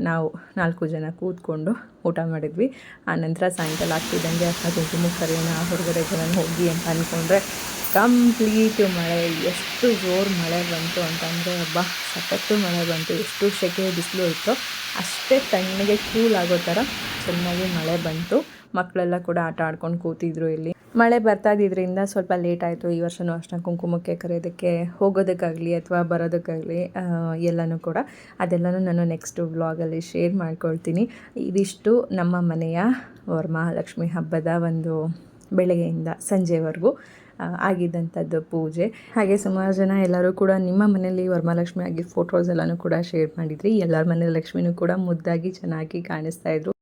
ನಾವು ನಾಲ್ಕು ಜನ ಕೂತ್ಕೊಂಡು ಊಟ ಮಾಡಿದ್ವಿ. ಆನಂತರ ಸಾಯಂಕಾಲ ಆಗ್ತಿದ್ದಂಗೆ ಕುಂಕುಮಕ್ಕೆ ಕರೆಯೋಣ ಹೊರಗಡೆ ಜನ ಹೋಗಿ ಅಂತ ಅಂದ್ಕೊಂಡ್ರೆ ಕಂಪ್ಲೀಟ್ ಮಳೆ, ಎಷ್ಟು ಜೋರು ಮಳೆ ಬಂತು ಅಂತಂದರೆ ಹಬ್ಬ ಸಖತ್ತು ಮಳೆ ಬಂತು. ಎಷ್ಟು ಸೆಕೆ ಬಿಸಿಲು ಇತ್ತು ಅಷ್ಟೇ ತಣ್ಣಗೆ ಕೂಲ್ ಆಗೋ ಥರ ಚೆನ್ನಾಗಿ ಮಳೆ ಬಂತು. ಮಕ್ಕಳೆಲ್ಲ ಕೂಡ ಆಟ ಆಡ್ಕೊಂಡು ಕೂತಿದ್ರು ಇಲ್ಲಿ. ಮಳೆ ಬರ್ತಾ ಸ್ವಲ್ಪ ಲೇಟ್ ಆಯಿತು. ಈ ವರ್ಷವೂ ಅಷ್ಟೇ ಕುಂಕುಮಕ್ಕೆ ಕರೆಯೋದಕ್ಕೆ ಹೋಗೋದಕ್ಕಾಗಲಿ ಅಥವಾ ಬರೋದಕ್ಕಾಗಲಿ ಎಲ್ಲನೂ ಕೂಡ. ಅದೆಲ್ಲನೂ ನಾನು ನೆಕ್ಸ್ಟ್ ವ್ಲಾಗಲ್ಲಿ ಶೇರ್ ಮಾಡ್ಕೊಳ್ತೀನಿ. ಇದಿಷ್ಟು ನಮ್ಮ ಮನೆಯ ವರಮಹಾಲಕ್ಷ್ಮಿ ಹಬ್ಬದ ಒಂದು ಬೆಳಗ್ಗೆಯಿಂದ ಸಂಜೆವರೆಗೂ ಆಗಿದ್ದಂಥದ್ದು ಪೂಜೆ. ಹಾಗೆ ಸುಮಾರು ಜನ ಎಲ್ಲರೂ ಕೂಡ ನಿಮ್ಮ ಮನೆಯಲ್ಲಿ ವರಮಹಾಲಕ್ಷ್ಮಿ ಆಗಿ ಫೋಟೋಸ್ ಎಲ್ಲನೂ ಕೂಡ ಶೇರ್ ಮಾಡಿದ್ರಿ. ಎಲ್ಲರ ಮನೆ ಲಕ್ಷ್ಮಿನೂ ಕೂಡ ಮುದ್ದಾಗಿ ಚೆನ್ನಾಗಿ ಕಾಣಿಸ್ತಾ ಇದ್ರು.